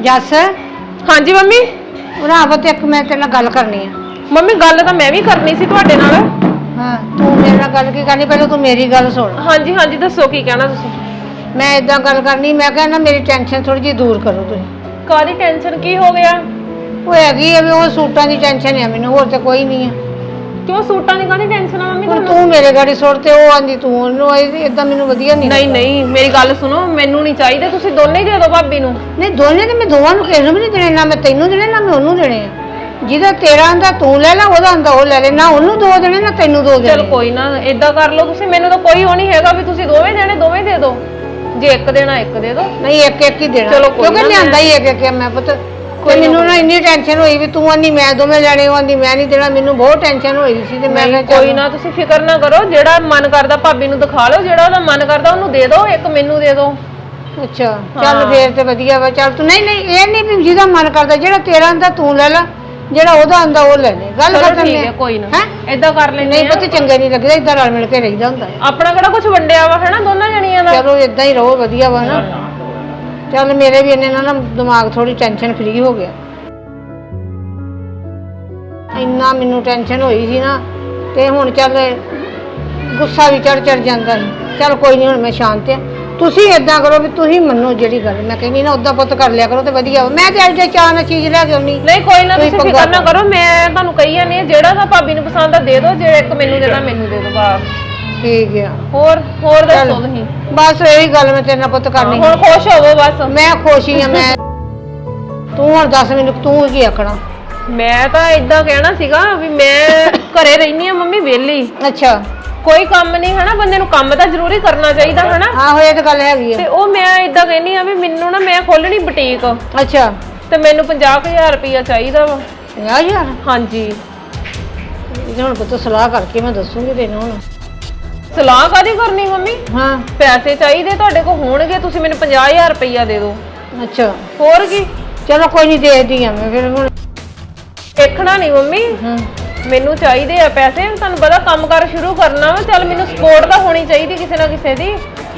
ਜੱਸ? ਹਾਂਜੀ ਮੰਮੀ? ਉਹਨਾਂ ਆਵਤ ਇੱਕ ਮੈਂ ਤੇਰੇ ਨਾਲ ਗੱਲ ਕਰਨੀ ਆ। ਮੰਮੀ ਗੱਲ ਤਾਂ ਮੈਂ ਵੀ ਕਰਨੀ ਸੀ ਤੁਹਾਡੇ ਨਾਲ। ਹਾਂ ਤੂੰ ਮੇਰੇ ਨਾਲ ਗੱਲ ਕੀ ਕਰਨੀ? ਪਹਿਲਾਂ ਤੂੰ ਮੇਰੀ ਗੱਲ ਸੁਣ। ਹਾਂਜੀ ਹਾਂਜੀ ਦੱਸੋ ਕੀ ਕਹਿਣਾ ਤੁਸੀਂ? ਮੈਂ ਇਦਾਂ ਗੱਲ ਕਰਨੀ ਮੈਂ ਕਿਹਾ ਨਾ ਮੇਰੀ ਟੈਨਸ਼ਨ ਥੋੜੀ ਜਿਹੀ ਦੂਰ ਕਰੋ ਤੁਸੀਂ। ਕਾਦੀ ਟੈਨਸ਼ਨ ਕੀ ਹੋ ਗਿਆ? ਉਹ ਹੈਗੀ ਆ ਵੀ ਉਹ ਸੂਟਾਂ ਦੀ ਟੈਨਸ਼ਨ ਆ ਮੈਨੂੰ ਹੋਰ ਤੇ ਕੋਈ ਨਹੀਂ ਆ। ਕਿਉਂ ਸੂਟਾਂ ਦੀ ਕਾਦੀ ਟੈਨਸ਼ਨ ਆ ਮੰਮੀ ਹੁਣ ਤੁਹਾਨੂੰ? ਤੂੰ ਮੇਰੇ ਗਾੜੀ ਸੁੱਟ ਤੇ ਉਹ ਆਂਦੀ ਤੂੰ ਉਹਨੂੰ ਇਦਾਂ ਮੈਨੂੰ ਵਧੀਆ ਨਹੀਂ ਨਹੀਂ ਨਹੀਂ ਮੇਰੀ ਗੱਲ ਸੁਣੋ ਮੈਨੂੰ ਨਹੀਂ ਚਾਹੀਦੇ ਤੁਸੀਂ ਦੋਨੇ ਹੀ ਦੇ ਦਿਓ ਭਾਬੀ ਨੂੰ। ਨਹੀਂ ਦੋਨੇ ਤੇ ਮੈਂ ਦੋਵਾਂ ਨੂੰ ਕਿਸੇ ਨੂੰ ਵੀ ਨਹੀਂ ਦੇਣੇ ਨਾ ਮੈਂ ਤੈਨੂੰ ਦੇਣੇ ਨਾ ਮੈਂ ਉਹਨੂੰ ਦੇਣੇ ਆ। ਜਿਹਦਾ ਤੇਰਾ ਆਂਦਾ ਤੂੰ ਲੈ ਲੈ ਉਹਦਾ ਆਂਦਾ ਉਹ ਲੈ ਲੈ ਨਾ ਉਹਨੂੰ ਦੋ ਦੇਣੇ ਨਾ ਤੈਨੂੰ ਦੋ ਚਲ ਦੇਣੇ। ਕੋਈ ਨਾ ਇਦਾਂ ਕਰ ਲਓ ਤੁਸੀਂ ਮੈਨੂੰ ਤਾਂ ਕੋਈ ਉਹ ਨਹੀਂ ਹੈਗਾ ਵੀ ਤੁਸੀਂ ਦੋਵੇਂ ਦੇਣੇ ਦੋਵੇਂ ਦੇ ਦਿਓ। ਜੇ ਇੱਕ ਦੇਣਾ ਇੱਕ ਦੇ ਦਿਓ ਨਹੀਂ ਇੱਕ ਇੱਕ ਹੀ ਦੇਣਾ। ਚਲੋ ਕੋਈ ਕਿਉਂਕਿ ਨਾ, ਲਿਆਂਦਾ ਹੀ ਇੱਕ ਇੱਕ ਆ ਮੈਂ ਪੁੱਤ। ਕੋਈ ਮੈਨੂੰ ਨਾ ਇੰਨੀ ਟੈਨਸ਼ਨ ਹੋਈ ਵੀ ਤੂੰ ਆਂਦੀ ਮੈਂ ਦੋਵੇਂ ਲੈਣੇ ਉਹ ਆਂਦੀ ਮੈਂ ਨਹੀਂ ਦੇਣਾ ਮੈਨੂੰ ਬਹੁਤ ਟੈਨਸ਼ਨ ਹੋਈ ਸੀ ਤੇ ਮੈਂ ਕਿਹਾ ਨਹੀਂ ਚੱਲ- ਕੋਈ ਨਾ ਤੁਸੀਂ ਫਿਕਰ ਨਾ ਕਰੋ ਜਿਹੜਾ ਮਨ ਕਰਦਾ ਭਾਬੀ ਨੂੰ ਦਿਖਾ ਲਓ ਜਿਹੜਾ ਉਹਦਾ ਮਨ ਕਰਦਾ ਉਹਨੂੰ ਦੇ ਦਿਓ ਇੱਕ ਮੈਨੂੰ ਦੇ ਦਿਓ ਅੱਛਾ ਚੱਲ ਹਾਂ। ਫੇਰ ਤੇ ਵਧੀਆ ਵਾ ਚੱਲ ਤੂੰ ਨਹੀਂ ਨਹੀਂ ਇਹ ਨਹੀਂ ਵੀ ਜਿਹਦਾ ਮਨ ਕਰਦਾ ਜਿਹੜਾ ਤੇਰਾ ਆਂਦਾ ਤੂੰ ਲੈ ਲੈ। ਜਿਹੜਾ ਉਹਦਾ ਆਂਦਾ ਉਹ ਲੈ ਲੈ। ਗੱਲ ਚਲੋ ਖਤਮ ਠੀਕ ਹੈ ਕੋਈ ਨਾ। ਹੈਂ? ਇਦਾਂ ਕਰ ਲੈਂਦੇ ਨਹੀਂ ਆ। ਪਤਾ ਚੰਗਾ ਨਹੀਂ ਲੱਗਦਾ ਇਦਾਂ ਰਲ ਮਿਲ ਕੇ ਰਹੀਦਾ ਹੁੰਦਾ। ਹੈ ਆਪਣਾ ਕਿਹੜਾ ਕੁਝ ਵੰਡਿਆ ਵਾ ਹੈਨਾ ਦੋਨਾਂ ਜਣੀਆਂ ਦਾ? ਚਲੋ ਇਦਾਂ ਹੀ ਰਹੋ ਵਧੀਆ ਵਾ ਨਾ। ਚੱਲ ਮੇਰੇ ਵੀ ਇੰਨੇ ਨਾਲ ਨਾ ਦਿਮਾਗ ਥੋੜੀ ਟੈਨਸ਼ਨ ਫ੍ਰੀ ਹੋ ਗਿਆ। ਇੰਨਾ ਮੈਨੂੰ ਟੈਨਸ਼ਨ ਹੋਈ ਸੀ ਨਾ ਤੇ ਹੁਣ ਚੱਲ ਗੁੱਸਾ ਵੀ ਚੜ ਚੜ ਜਾਂਦਾ ਸੀ। ਚੱਲ ਕੋਈ ਨਹੀਂ ਹੁਣ ਮੈਂ ਸ਼ਾਂਤ ਆ। ਤੁਸੀਂ ਇਦਾਂ ਕਰੋ ਵੀ ਤੁਸੀਂ ਮੰਨੋ ਜਿਹੜੀ ਗੱਲ। ਮੈਂ ਕਹਿੰਦੀ ਨਾ ਉਦਾਂ ਪੁੱਤ ਕਰ ਲਿਆ ਕਰੋ ਤੇ ਵਧੀਆ। ਵਾ ਮੈਂ ਤੇ ਅੱਜ ਚਾਹ ਨਾਲ ਚੀਜ਼ ਲੈ ਕੇ ਆਉਣੀ ਨਹੀਂ ਕੋਈ ਨਾ ਤੁਸੀਂ ਤੁਸੀਂ ਪੰਗਾ ਫਿਕਰ ਨਾ ਕਰੋ। ਮੈਂ ਤੁਹਾਨੂੰ ਕਹੀ ਜਾਂਦੀ ਹਾਂ ਜਿਹੜਾ ਤਾਂ ਭਾਬੀ ਨੂੰ ਪਸੰਦ ਆ ਦੇ ਦਿਓ। ਜਿਹੜਾ ਇੱਕ ਮੈਨੂੰ ਦੇਣਾ ਮੈਨੂੰ ਦੇ ਦਿਓ। ਬਸ ਠੀਕ ਆ। ਹੋਰ ਹੋਰ ਦੱਸੋ। ਤੁਸੀਂ। ਬਸ ਇਹੀ ਗੱਲ ਮੈਂ ਤੇਰੇ ਨਾਲ ਪੁੱਤ ਕਰਨੀ ਹੁਣ ਖੁਸ਼ ਹੋਵੋ ਬਸ। ਮੈਂ ਖੁਸ਼ ਹੀ ਆ ਮੈਂ। ਤੂੰ ਹੁਣ ਦੱਸ ਮੈਨੂੰ ਤੂੰ ਕੀ ਆਖਣਾ? ਮੈਂ ਤਾਂ ਇਦਾਂ ਕਹਿਣਾ ਸੀਗਾ ਵੀ ਮੈਂ ਘਰੇ ਰਹਿਨੀ ਆ ਮੰਮੀ ਵਿਹਲੀ। ਅੱਛਾ। ਕੋਈ ਕੰਮ ਨਹੀਂ ਹਨਾ? ਬੰਦੇ ਨੂੰ ਕੰਮ ਤਾਂ ਜ਼ਰੂਰੀ ਕਰਨਾ ਚਾਹੀਦਾ ਹਨਾ? ਆਹੋ ਇਹ ਤਾਂ ਗੱਲ ਹੈਗੀ ਆ। ਤੇ ਉਹ ਮੈਂ ਇਦਾਂ ਕਹਿੰਨੀ ਆ ਵੀ ਮੈਨੂੰ ਨਾ ਮੈਂ ਖੋਲਣੀ ਬੁਟੀਕ। ਅੱਛਾ। ਤੇ ਮੈਨੂੰ 50000 ਰੁਪਇਆ ਚਾਹੀਦਾ ਵਾ। 50000 ਹਾਂਜੀ। ਇਹ ਹੁਣ ਪੁੱਤ ਸਲਾਹ ਕਰਕੇ ਮੈਂ ਦੱਸੂਗੀ ਤੈਨੂੰ ਹੁਣ। ਸਲਾਹ ਕਾਦੀ ਕਰਨੀ ਮੰਮੀ? ਹਾਂ। ਪੈਸੇ ਚਾਹੀਦੇ ਤੁਹਾਡੇ ਕੋਲ ਹੋਣਗੇ ਤੁਸੀਂ ਮੈਨੂੰ 50000 ਰੁਪਇਆ ਦੇ ਦਿਓ। ਅੱਛਾ। ਹੋਰ ਕੀ? ਚਲੋ ਕੋਈ ਨਹੀਂ ਦੇਖਦੀ ਆ ਮੈਂ ਫਿਰ ਹੁਣ। ਦੇਖਣਾ ਨਹੀਂ ਮੰਮੀ। ਹਾਂ। ਮੈਨੂੰ ਚਾਹੀਦੇ ਆ ਪੈਸੇ ਤੁਹਾਨੂੰ ਪਤਾ ਕੰਮ ਕਰ ਸ਼ੁਰੂ ਕਰਨਾ ਵਾ ਚੱਲ ਮੈਨੂੰ ਸਪੋਰਟ ਤਾਂ ਹੋਣੀ ਚਾਹੀਦੀ ਕਿਸੇ ਨਾ ਕਿਸੇ ਦੀ।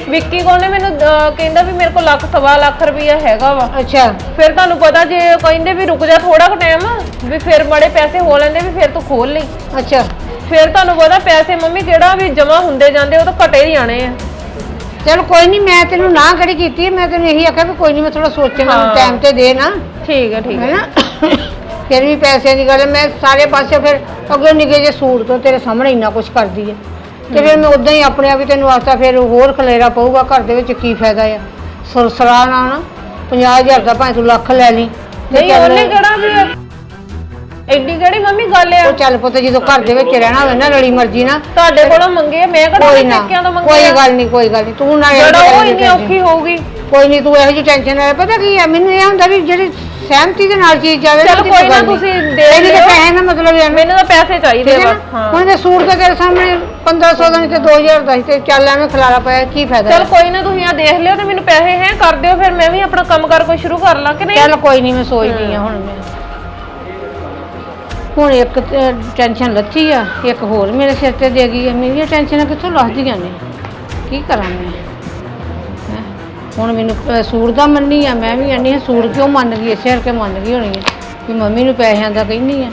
ਵਿੱਕੀ ਕੋਲ ਨੇ ਮੈਨੂੰ ਅਹ, ਕਹਿੰਦਾ ਵੀ ਮੇਰੇ ਕੋਲ ਲੱਖ ਸਵਾ ਲੱਖ ਰੁਪਇਆ ਹੈਗਾ ਵਾ। ਅੱਛਾ। ਫਿਰ ਤੁਹਾਨੂੰ ਪਤਾ ਜੇ ਕਹਿੰਦੇ ਵੀ ਰੁਕ ਜਾ ਥੋੜਾ ਕੁ ਟਾਈਮ ਵੀ ਫਿਰ ਬੜੇ ਪੈਸੇ ਹੋ ਲੈਂਦੇ ਵੀ ਫਿਰ ਤੂੰ ਖੋਲ ਲਈ। ਅੱਛਾ। ਫਿਰ ਤੁਹਾਨੂੰ ਪਤਾ ਪੈਸੇ ਮੰਮੀ ਕਿਹੜਾ ਵੀ ਜਮਾ ਹੁੰਦੇ ਜਾਂਦੇ ਉਹ ਤਾਂ ਘਟੇ ਹੀ ਜਾਣੇ ਆ। ਚਲ ਕੋਈ ਨਹੀਂ ਮੈਂ ਤੈਨੂੰ ਨਾ ਖੜੀ ਕੀਤੀ ਮੈਂ ਤੈਨੂੰ ਇਹੀ ਆਖਿਆ ਵੀ ਕੋਈ ਨਹੀਂ ਮੈਂ ਥੋੜਾ ਸੋਚਣਾ ਹਾਂ। ਟਾਈਮ ਤੇ ਦੇ ਨਾ ਠੀਕ ਹੈ ਠੀਕ ਹੈ ਹੈਨਾ? ਫਿਰ ਵੀ ਪੈਸਿਆਂ ਦੀ ਗੱਲ ਹੈ, ਮੈਂ ਸਾਰੇ ਪਾਸੇ ਫਿਰ ਅੱਗੇ ਨਿੱਕੇ ਜੇ ਸੂਟ ਤੋਂ ਤੇਰੇ ਸਾਹਮਣੇ ਇੰਨਾ ਕੁਝ ਕਰਦੀ ਹੈ। ਤੇ ਫਿਰ ਮੈਂ ਉਦਾਂ ਹੀ ਆਪਣੇ ਆਪ ਹੀ ਤੈਨੂੰ ਆਸਤਾ ਫਿਰ ਹੋਰ ਖਲੇਰਾ ਪਊਗਾ ਘਰ ਦੇ ਵਿੱਚ ਕੀ ਫਾਇਦਾ ਆ? ਸੁਰਸਰਾ ਨਾ ਨਾ 50000 ਦਾ ਭਾਵੇਂ ਤੂੰ ਲੱਖ ਲੈ ਲਈ ਤੇ ਨਹੀਂ ਚੱਲ- ਉਹਨੇ ਕਿਹੜਾ ਵੀ ਐਡੀ ਕਿਹੜੀ ਮੰਮੀ ਗੱਲ ਆ? ਉਹ ਚੱਲ ਪੁੱਤ ਜਦੋਂ ਘਰ ਦੇ ਵਿੱਚ ਰਹਿਣਾ ਹੋਵੇ ਨਾ ਰਲੀ ਮਰਜ਼ੀ ਨਾ ਤੁਹਾਡੇ ਕੋਲੋਂ ਮੰਗੇ ਮੈਂ ਕਿਹੜਾ ਕੋਈ ਨਾ ਪੇਕਿਆਂ ਤੋਂ ਮੰਗੇ ਕੋਈ ਆ? ਗੱਲ ਨਹੀਂ ਕੋਈ ਗੱਲ ਨਹੀਂ ਤੂੰ ਨਾ ਇਹੋ ਜਿਹੜਾ ਜਿਹੀ ਉਹ tension- ਔਖੀ ਹੋਊਗੀ। ਕੋਈ ਨਹੀਂ ਤੂੰ ਇਹੋ ਜਿਹੀ ਟੈਨਸ਼ਨ ਲੈ ਪਤਾ ਕੀ ਹੈ ਮੈਨੂੰ ਇਹ ਹੁੰਦਾ ਵੀ ਜਿਹੜੀ ਸਹਿਮਤੀ ਦੇ ਨਾਲ ਚੀਜ਼ ਜਾਵੇ ਚੱਲ ਕੋਈ ਨਾ। ਤੁਸੀਂ ਦੇ ਇਹਦੀ ਤਾਂ। ਪੈਸੇ ਨਾ ਮਤਲਬ ਐਵੇਂ ਮੈਨੂੰ ਤਾਂ ਪੈਸੇ ਚਾਹੀਦੇ ਠੀਕ ਹੈ ਬਸ ਨਾ ਹਾਂ ਹੁਣ ਇਹ ਸੂਟ ਤਾਂ ਤੇਰੇ ਸਾਹਮਣੇ 1500 ਦਾ ਨਹੀਂ ਤੇ 2000 ਦਾ ਸੀ ਤੇ ਚੱਲ ਐਵੇਂ ਖਲਾਰਾ ਪਾਇਆ ਕੀ ਫਾਇਦਾ ਚਲ? ਕੋਈ ਨਾ ਤੁਸੀਂ ਆ ਦੇਖ ਲਿਓ ਤੇ ਮੈਨੂੰ ਪੈਸੇ ਹੈ ਕਰ ਦਿਓ ਫਿਰ ਮੈਂ ਵੀ ਆਪਣਾ ਕੰਮ ਕਰ ਕੋਈ ਸ਼ੁਰੂ ਕਰ ਲਾਂ ਕਿ ਨਹੀਂ ਚੱਲ ਕੋਈ ਨਹੀਂ ਮੈਂ ਸੋਚਦੀ ਆ ਹੁਣ ਮੈਂ ਹੁਣ ਇੱਕ ਟੈਨਸ਼ਨ ਲੱਥੀ ਆ ਇੱਕ ਹੋਰ ਮੇਰੇ ਸਿਰ ਤੇ ਦੇ ਗਈ ਆ ਮੇਰੀਆਂ ਟੈਨਸ਼ਨਾਂ ਕਿੱਥੋਂ ਲੱਥਦੀਆਂ ਨੇ ਕੀ ਕਰਾਂ ਮੈਂ? ਹੁਣ ਮੈਨੂੰ ਅਹ, ਸੂਟ ਦਾ ਮੰਨੀ ਆ ਮੈਂ ਵੀ ਆ ਸੂਟ ਕਿਉਂ ਮੰਨ ਗਈ ਇਸੇ ਕਰਕੇ ਮੰਨ ਗਈ ਹੋਣੀ ਆ? ਵੀ ਮੰਮੀ ਨੂੰ ਪੈਸਿਆਂ ਦਾ ਕਹਿੰਦੀ ਆ।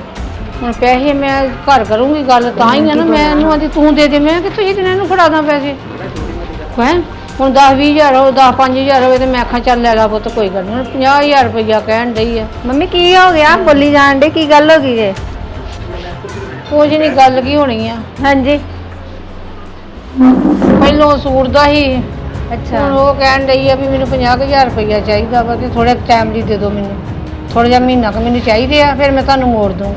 ਹੁਣ ਪੈਸੇ ਮੈਂ ਘਰ ਕਰੂੰਗੀ ਗੱਲ ਤਾਂ ਹੀ ਆ ਨਾ ਮੈਂ ਇਹਨੂੰ ਆਦੀ ਤੂੰ ਦੇ ਦੇ ਮੈਂ ਕਿੱਥੋਂ ਇਹਦੇ ਇਹਨੂੰ ਫੜਾ ਦਾਂ ਪੈਸੇ? ਹੈ? ਹੁਣ 10 20000 ਹੋ 10 5000 ਹੋਵੇ ਤੇ ਮੈਂ ਆਖਾਂ ਚੱਲ ਲੈ ਲਾ ਪੁੱਤ ਕੋਈ ਗੱਲ ਨਹੀਂ ਹੁਣ 50000 ਰੁਪਈਆ ਕਹਿਣ ਡਈ ਆ। ਮੰਮੀ ਕੀ ਹੋ ਗਿਆ? ਬੋਲੀ ਜਾਣ ਦੇ ਕੀ ਗੱਲ ਹੋ ਗਈ ਜੇ? ਕੁਝ ਨਹੀਂ ਗੱਲ ਕੀ ਹੋਣੀ ਆ? ਹਾਂਜੀ। ਪਹਿਲੋਂ ਸੂਟ ਦਾ ਹੀ ਅੱਛਾ। ਹੁਣ ਉਹ ਕਹਿਣ ਡਈ ਆ ਵੀ ਮੈਨੂੰ 50000 ਰੁਪਈਆ ਚਾਹੀਦਾ ਵਾ ਤੇ ਥੋੜਾ ਟਾਈਮ ਲਈ ਦੇ ਦਿਓ ਮੈਨੂੰ। ਥੋੜਾ ਜਿਹਾ ਮਹੀਨਾ ਕੁ ਮੈਨੂੰ ਚਾਹੀਦੇ ਆ ਫਿਰ ਮੈਂ ਤੁਹਾਨੂੰ ਮੋੜ ਦੂੰ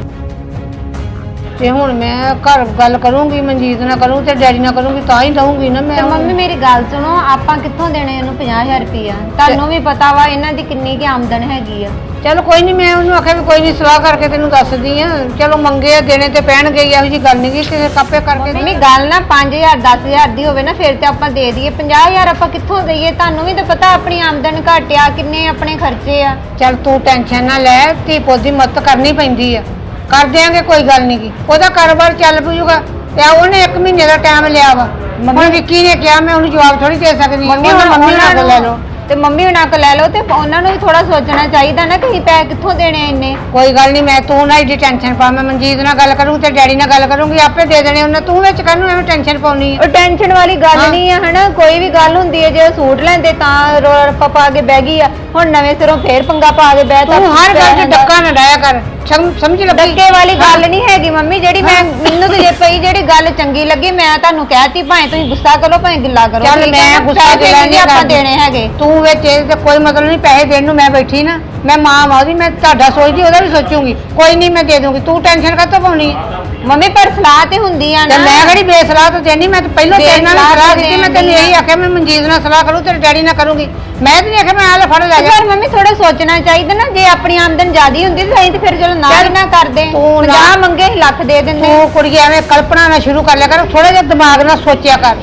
ਤੇ ਹੁਣ ਮੈਂ ਘਰ ਗੱਲ ਕਰੂੰਗੀ ਮਨਜੀਤ ਨਾਲ ਕਰੂੰ ਤੇ ਡੈਡੀ ਨਾਲ ਕਰੂੰਗੀ ਤਾਂ ਹੀ ਦਊਂਗੀ ਨਾ ਮੈਂ ਤੇ। ਮੰਮੀ ਮੇਰੀ ਗੱਲ ਸੁਣੋ ਆਪਾਂ ਕਿੱਥੋਂ ਦੇਣੇ ਇਹਨੂੰ 50000 ਰੁਪਇਆ ਤੁਹਾਨੂੰ ਵੀ ਪਤਾ ਵਾ ਇਹਨਾਂ ਦੀ ਕਿੰਨੀ ਕੀ ਆਮਦਨ ਹੈਗੀ ਆ। ਚਲੋ ਕੋਈ ਨਹੀਂ ਮੈਂ ਉਹਨੂੰ ਆਖਿਆ ਵੀ ਕੋਈ ਨਹੀਂ ਸਲਾਹ ਕਰਕੇ ਤੈਨੂੰ ਦੱਸਦੀ ਆ। ਚਲੋ ਮੰਗੇ ਆ ਦੇਣੇ ਤੇ ਪੈਣਗੇ ਹੀ, ਇਹੋ ਜੀ ਗੱਲ ਨਹੀਂ ਕਿ ਕਾਪੇ ਕਰਕੇ ਮੰਮੀ ਗੱਲ ਨਾ 5000 10000 ਦੀ ਹੋਵੇ ਨਾ ਫਿਰ ਤੇ ਆਪਾਂ ਦੇ ਦਈਏ। 50000 ਆਪਾਂ ਕਿੱਥੋਂ ਦਈਏ? ਤੁਹਾਨੂੰ ਵੀ ਤਾਂ ਪਤਾ ਆਪਣੀ ਆਮਦਨ ਘਟਿਆ ਕਿੰਨੇ ਆਪਣੇ ਖਰਚੇ ਆ। ਚੱਲ ਤੂੰ ਟੈਨਸ਼ਨ ਨਾ ਲੈ ਧੀ ਪੁੱਤ ਦੀ ਮਦਦ ਕਰਨੀ ਪੈਂਦੀ ਆ। ਕਰ ਦਿਆਂਗੇ ਕੋਈ ਗੱਲ ਨਹੀਂ ਗੀ। ਉਹਦਾ ਕਾਰੋਬਾਰ ਚੱਲ ਪੂਗਾ ਤੇ ਉਹਨੇ 1 ਮਹੀਨੇ ਦਾ ਟਾਈਮ ਲਿਆ ਵਾ। ਹੁਣ ਵਿੱਕੀ ਨੇ ਕਿਹਾ ਮੈਂ ਉਹਨੂੰ ਜਵਾਬ ਥੋੜੀ ਦੇ ਸਕਦੀ ਹਾਂ ਮੰਮੀ ਉਹਨੇ ਮੰਮੀ ਨਾਲ ਲੈ ਲਓ। ਤੇ ਮੰਮੀ ਹੁਣਾਂ ਕੋ ਲੈ ਲਓ ਤੇ ਉਹਨਾਂ ਨੂੰ ਵੀ ਥੋੜਾ ਸੋਚਣਾ ਚਾਹੀਦਾ ਨਾ ਕਿ ਅਸੀਂ ਪੈਸੇ ਕਿੱਥੋਂ ਦੇਣੇ ਇੰਨੇ। ਕੋਈ ਗੱਲ ਨਹੀਂ ਮੈਂ ਤੂੰ ਨਾ ਇਹਦੀ ਟੈਨਸ਼ਨ ਪਾ ਮੈਂ ਮਨਜੀਤ ਨਾਲ ਗੱਲ ਕਰੂੰ ਤੇ ਡੈਡੀ ਨਾਲ ਗੱਲ ਕਰੂੰਗੀ ਆਪੇ ਦੇ ਦੇਣੇ ਉਹਨੇ ਤੂੰ ਵਿੱਚ ਕਾਹਨੂੰ ਐਵੇਂ ਟੈਨਸ਼ਨ ਪਾਉਣੀ ਉਹ ਟੈਨਸ਼ਨ ਵਾਲੀ ਗੱਲ ਹਾਂ। ਨਹੀਂ ਆ ਹਨਾ ਕੋਈ ਵੀ ਗੱਲ ਹੁੰਦੀ ਹੈ ਜੇ ਉਹ ਸੂਟ ਲੈਂਦੇ ਤਾਂ ਰੋਲਾ ਪਾ ਕੇ ਬਹਿ ਗਈ ਆ ਹੁਣ ਨਵੇਂ ਸਿਰੋਂ ਫੇਰ ਪੰਗਾ ਪਾ ਕੇ ਬਹਿ ਤੂੰ ਹਰ ਗੱਲ 'ਚ ਡੱਕਾ ਨਾ ਡਾਇਆ ਕਰ। ਸਮ- ਸਮਝ ਲੱਗੀ ਡੱਕੇ ਵਾਲੀ ਗੱਲ ਨਹੀਂ ਹੈਗੀ ਮੰਮੀ ਜਿਹੜੀ ਮੈਂ ਮੈਨੂੰ ਤੇ ਜੇ ਪਈ ਜਿਹੜੀ ਗੱਲ ਚੰਗੀ ਲੱਗੀ ਮੈਂ ਤੁਹਾਨੂੰ ਕਹਿਤੀ ਭਾਵੇਂ ਤੁਸੀਂ ਗੁੱਸਾ ਕਰੋ ਭਾਵੇਂ ਗਿੱਲਾ ਕਰੋ ਚੱਲ ਠੀਕ ਮੈਂ ਨਾ? ਗੁੱਸਾ ਪੈਸੇ ਗਿਲਾ ਨਹੀਂ ਆਪਾਂ ਕਰਦੀ। ਦੇਣੇ ਹੈਗੇ ਤੂੰ ਵਿੱਚ ਇਹ ਤੇ ਕੋਈ ਮਤਲਬ ਨਹੀਂ ਪੈਸੇ ਦੇਣ ਨੂੰ ਮੈਂ ਬੈਠੀ ਨਾ ਮੈਂ ਮਾਂ ਮਾਂ ਉਹਦੀ ਮੈਂ ਤੁਹਾਡਾ ਸੋਚਦੀ ਉਹਦਾ ਵੀ ਸੋਚੂਗੀ ਕੋਈ ਨਹੀਂ ਮੈਂ ਦੇ ਦੂੰਗੀ ਤੂੰ ਟੈਨਸ਼ਨ ਕਾਹਤੋਂ ਪਾਉਣੀ ਹੈ? ਮੰਮੀ ਪਰ ਸਲਾਹ ਤੇ ਹੁੰਦੀ ਆ ਤੇ ਨਾ। ਮੈਂ ਕਿਹੜੀ ਬੇਸਲਾਹ ਤਾਂ ਦੇਣੀ? ਮੈਂ ਤਾਂ ਪਹਿਲਾਂ ਤੇਰੇ ਨਾਲ ਸਲਾਹ ਤਾਂ ਦਿੱਤੀ ਮੈਂ ਤੈਨੂੰ। ਇਹੀ ਆਖਿਆ ਮੈਂ ਮਨਜੀਤ ਨਾਲ ਸਲਾਹ ਕਰੂੰ ਤੇਰੇ ਡੈਡੀ ਨਾਲ ਕਰੂੰਗੀ। ਮੈਂ ਤਾਂ ਨਹੀਂ ਆਖਿਆ ਮੈਂ ਆਲੇ ਫੜ ਲੈ ਜਾ ਪਰ ਮੰਮੀ ਥੋੜਾ ਸੋਚਣਾ ਚਾਹੀਦਾ ਨਾ ਜੇ ਆਪਣੀ ਆਮਦਨ ਜ਼ਿਆਦੀ ਹੁੰਦੀ ਤਾਂ ਅਸੀਂ ਤੇ ਫਿਰ ਚਲੋ ਨਾ ਨਾ ਕਰਦੇ। ਤੂੰ ਨਾ- 50 ਮੰਗੇ ਅਸੀਂ ਲੱਖ ਦੇ ਦਿੰਦੇ ਤੂੰ ਕੁੜੀ ਐਵੇਂ ਕਲਪਨਾ ਨਾ ਸ਼ੁਰੂ ਕਰ ਲਿਆ ਕਰ ਥੋੜਾ ਜਿਹਾ ਦਿਮਾਗ ਨਾਲ ਸੋਚਿਆ ਕਰ।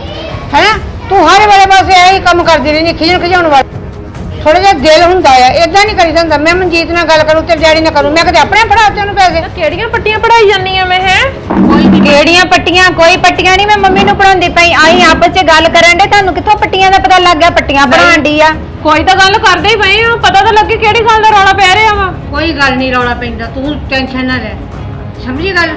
ਹੈਨਾ? ਤੂੰ ਹਰ ਵੇਲੇ ਬਸ ਇਹੀ ਕੰਮ ਕਰਦੀ ਰਹਿੰਦੀ ਖਿਜਣ ਖਿਜਾਉਣ ਵਾਲੀ। ਥੋੜਾ ਜਿਹਾ ਦਿਲ ਹੁੰਦਾ ਆ ਇਦਾਂ ਨਹੀਂ ਕਰੀਦਾ ਹੁੰਦਾ ਮੈਂ ਮਨਜੀਤ ਨਾਲ ਗੱਲ ਕਰੂੰ ਤੇ ਡੈਡੀ ਨਾਲ ਕਰੂੰ ਮੈਂ ਕਦੇ ਆਪਣੇ ਫੜਾ ਤੈਨੂੰ ਪੈਸੇ? ਕਿਹੜੀਆਂ ਪੱਟੀਆਂ ਪੜਾਈ ਜਾਂਦੀਆਂ ਮੈਂ ਹੈ? ਕਿਹੜੀਆਂ ਪੱਟੀਆਂ? ਕੋਈ ਪੱਟੀਆਂ ਨਹੀਂ ਮੈਂ ਮੰਮੀ ਨੂੰ ਪੜਾਉਂਦੀ ਪਈ। ਆਈ ਆਪਸ 'ਚ ਗੱਲ ਕਰਨ ਦੇ ਤੁਹਾਨੂੰ ਕਿੱਥੋਂ ਪੱਟੀਆਂ ਦਾ ਪਤਾ ਲੱਗ ਗਿਆ? ਪੱਟੀਆਂ ਬਣਾਉਣ ਦੀ ਆ। ਕੋਈ ਤਾਂ ਗੱਲ ਕਰਦੇ ਹੀ ਪਏ ਆ ਪਤਾ ਤਾਂ ਲੱਗੇ ਕਿਹੜੀ ਗੱਲ ਦਾ ਰੌਲਾ ਪੈ ਰਿਹਾ ਵਾ। ਕੋਈ ਗੱਲ ਨਹੀਂ ਰੌਲਾ ਪੈਂਦਾ ਤੂੰ ਟੈਨਸ਼ਨ ਨਾ ਲੈ। ਸਮਝੀ ਗੱਲ?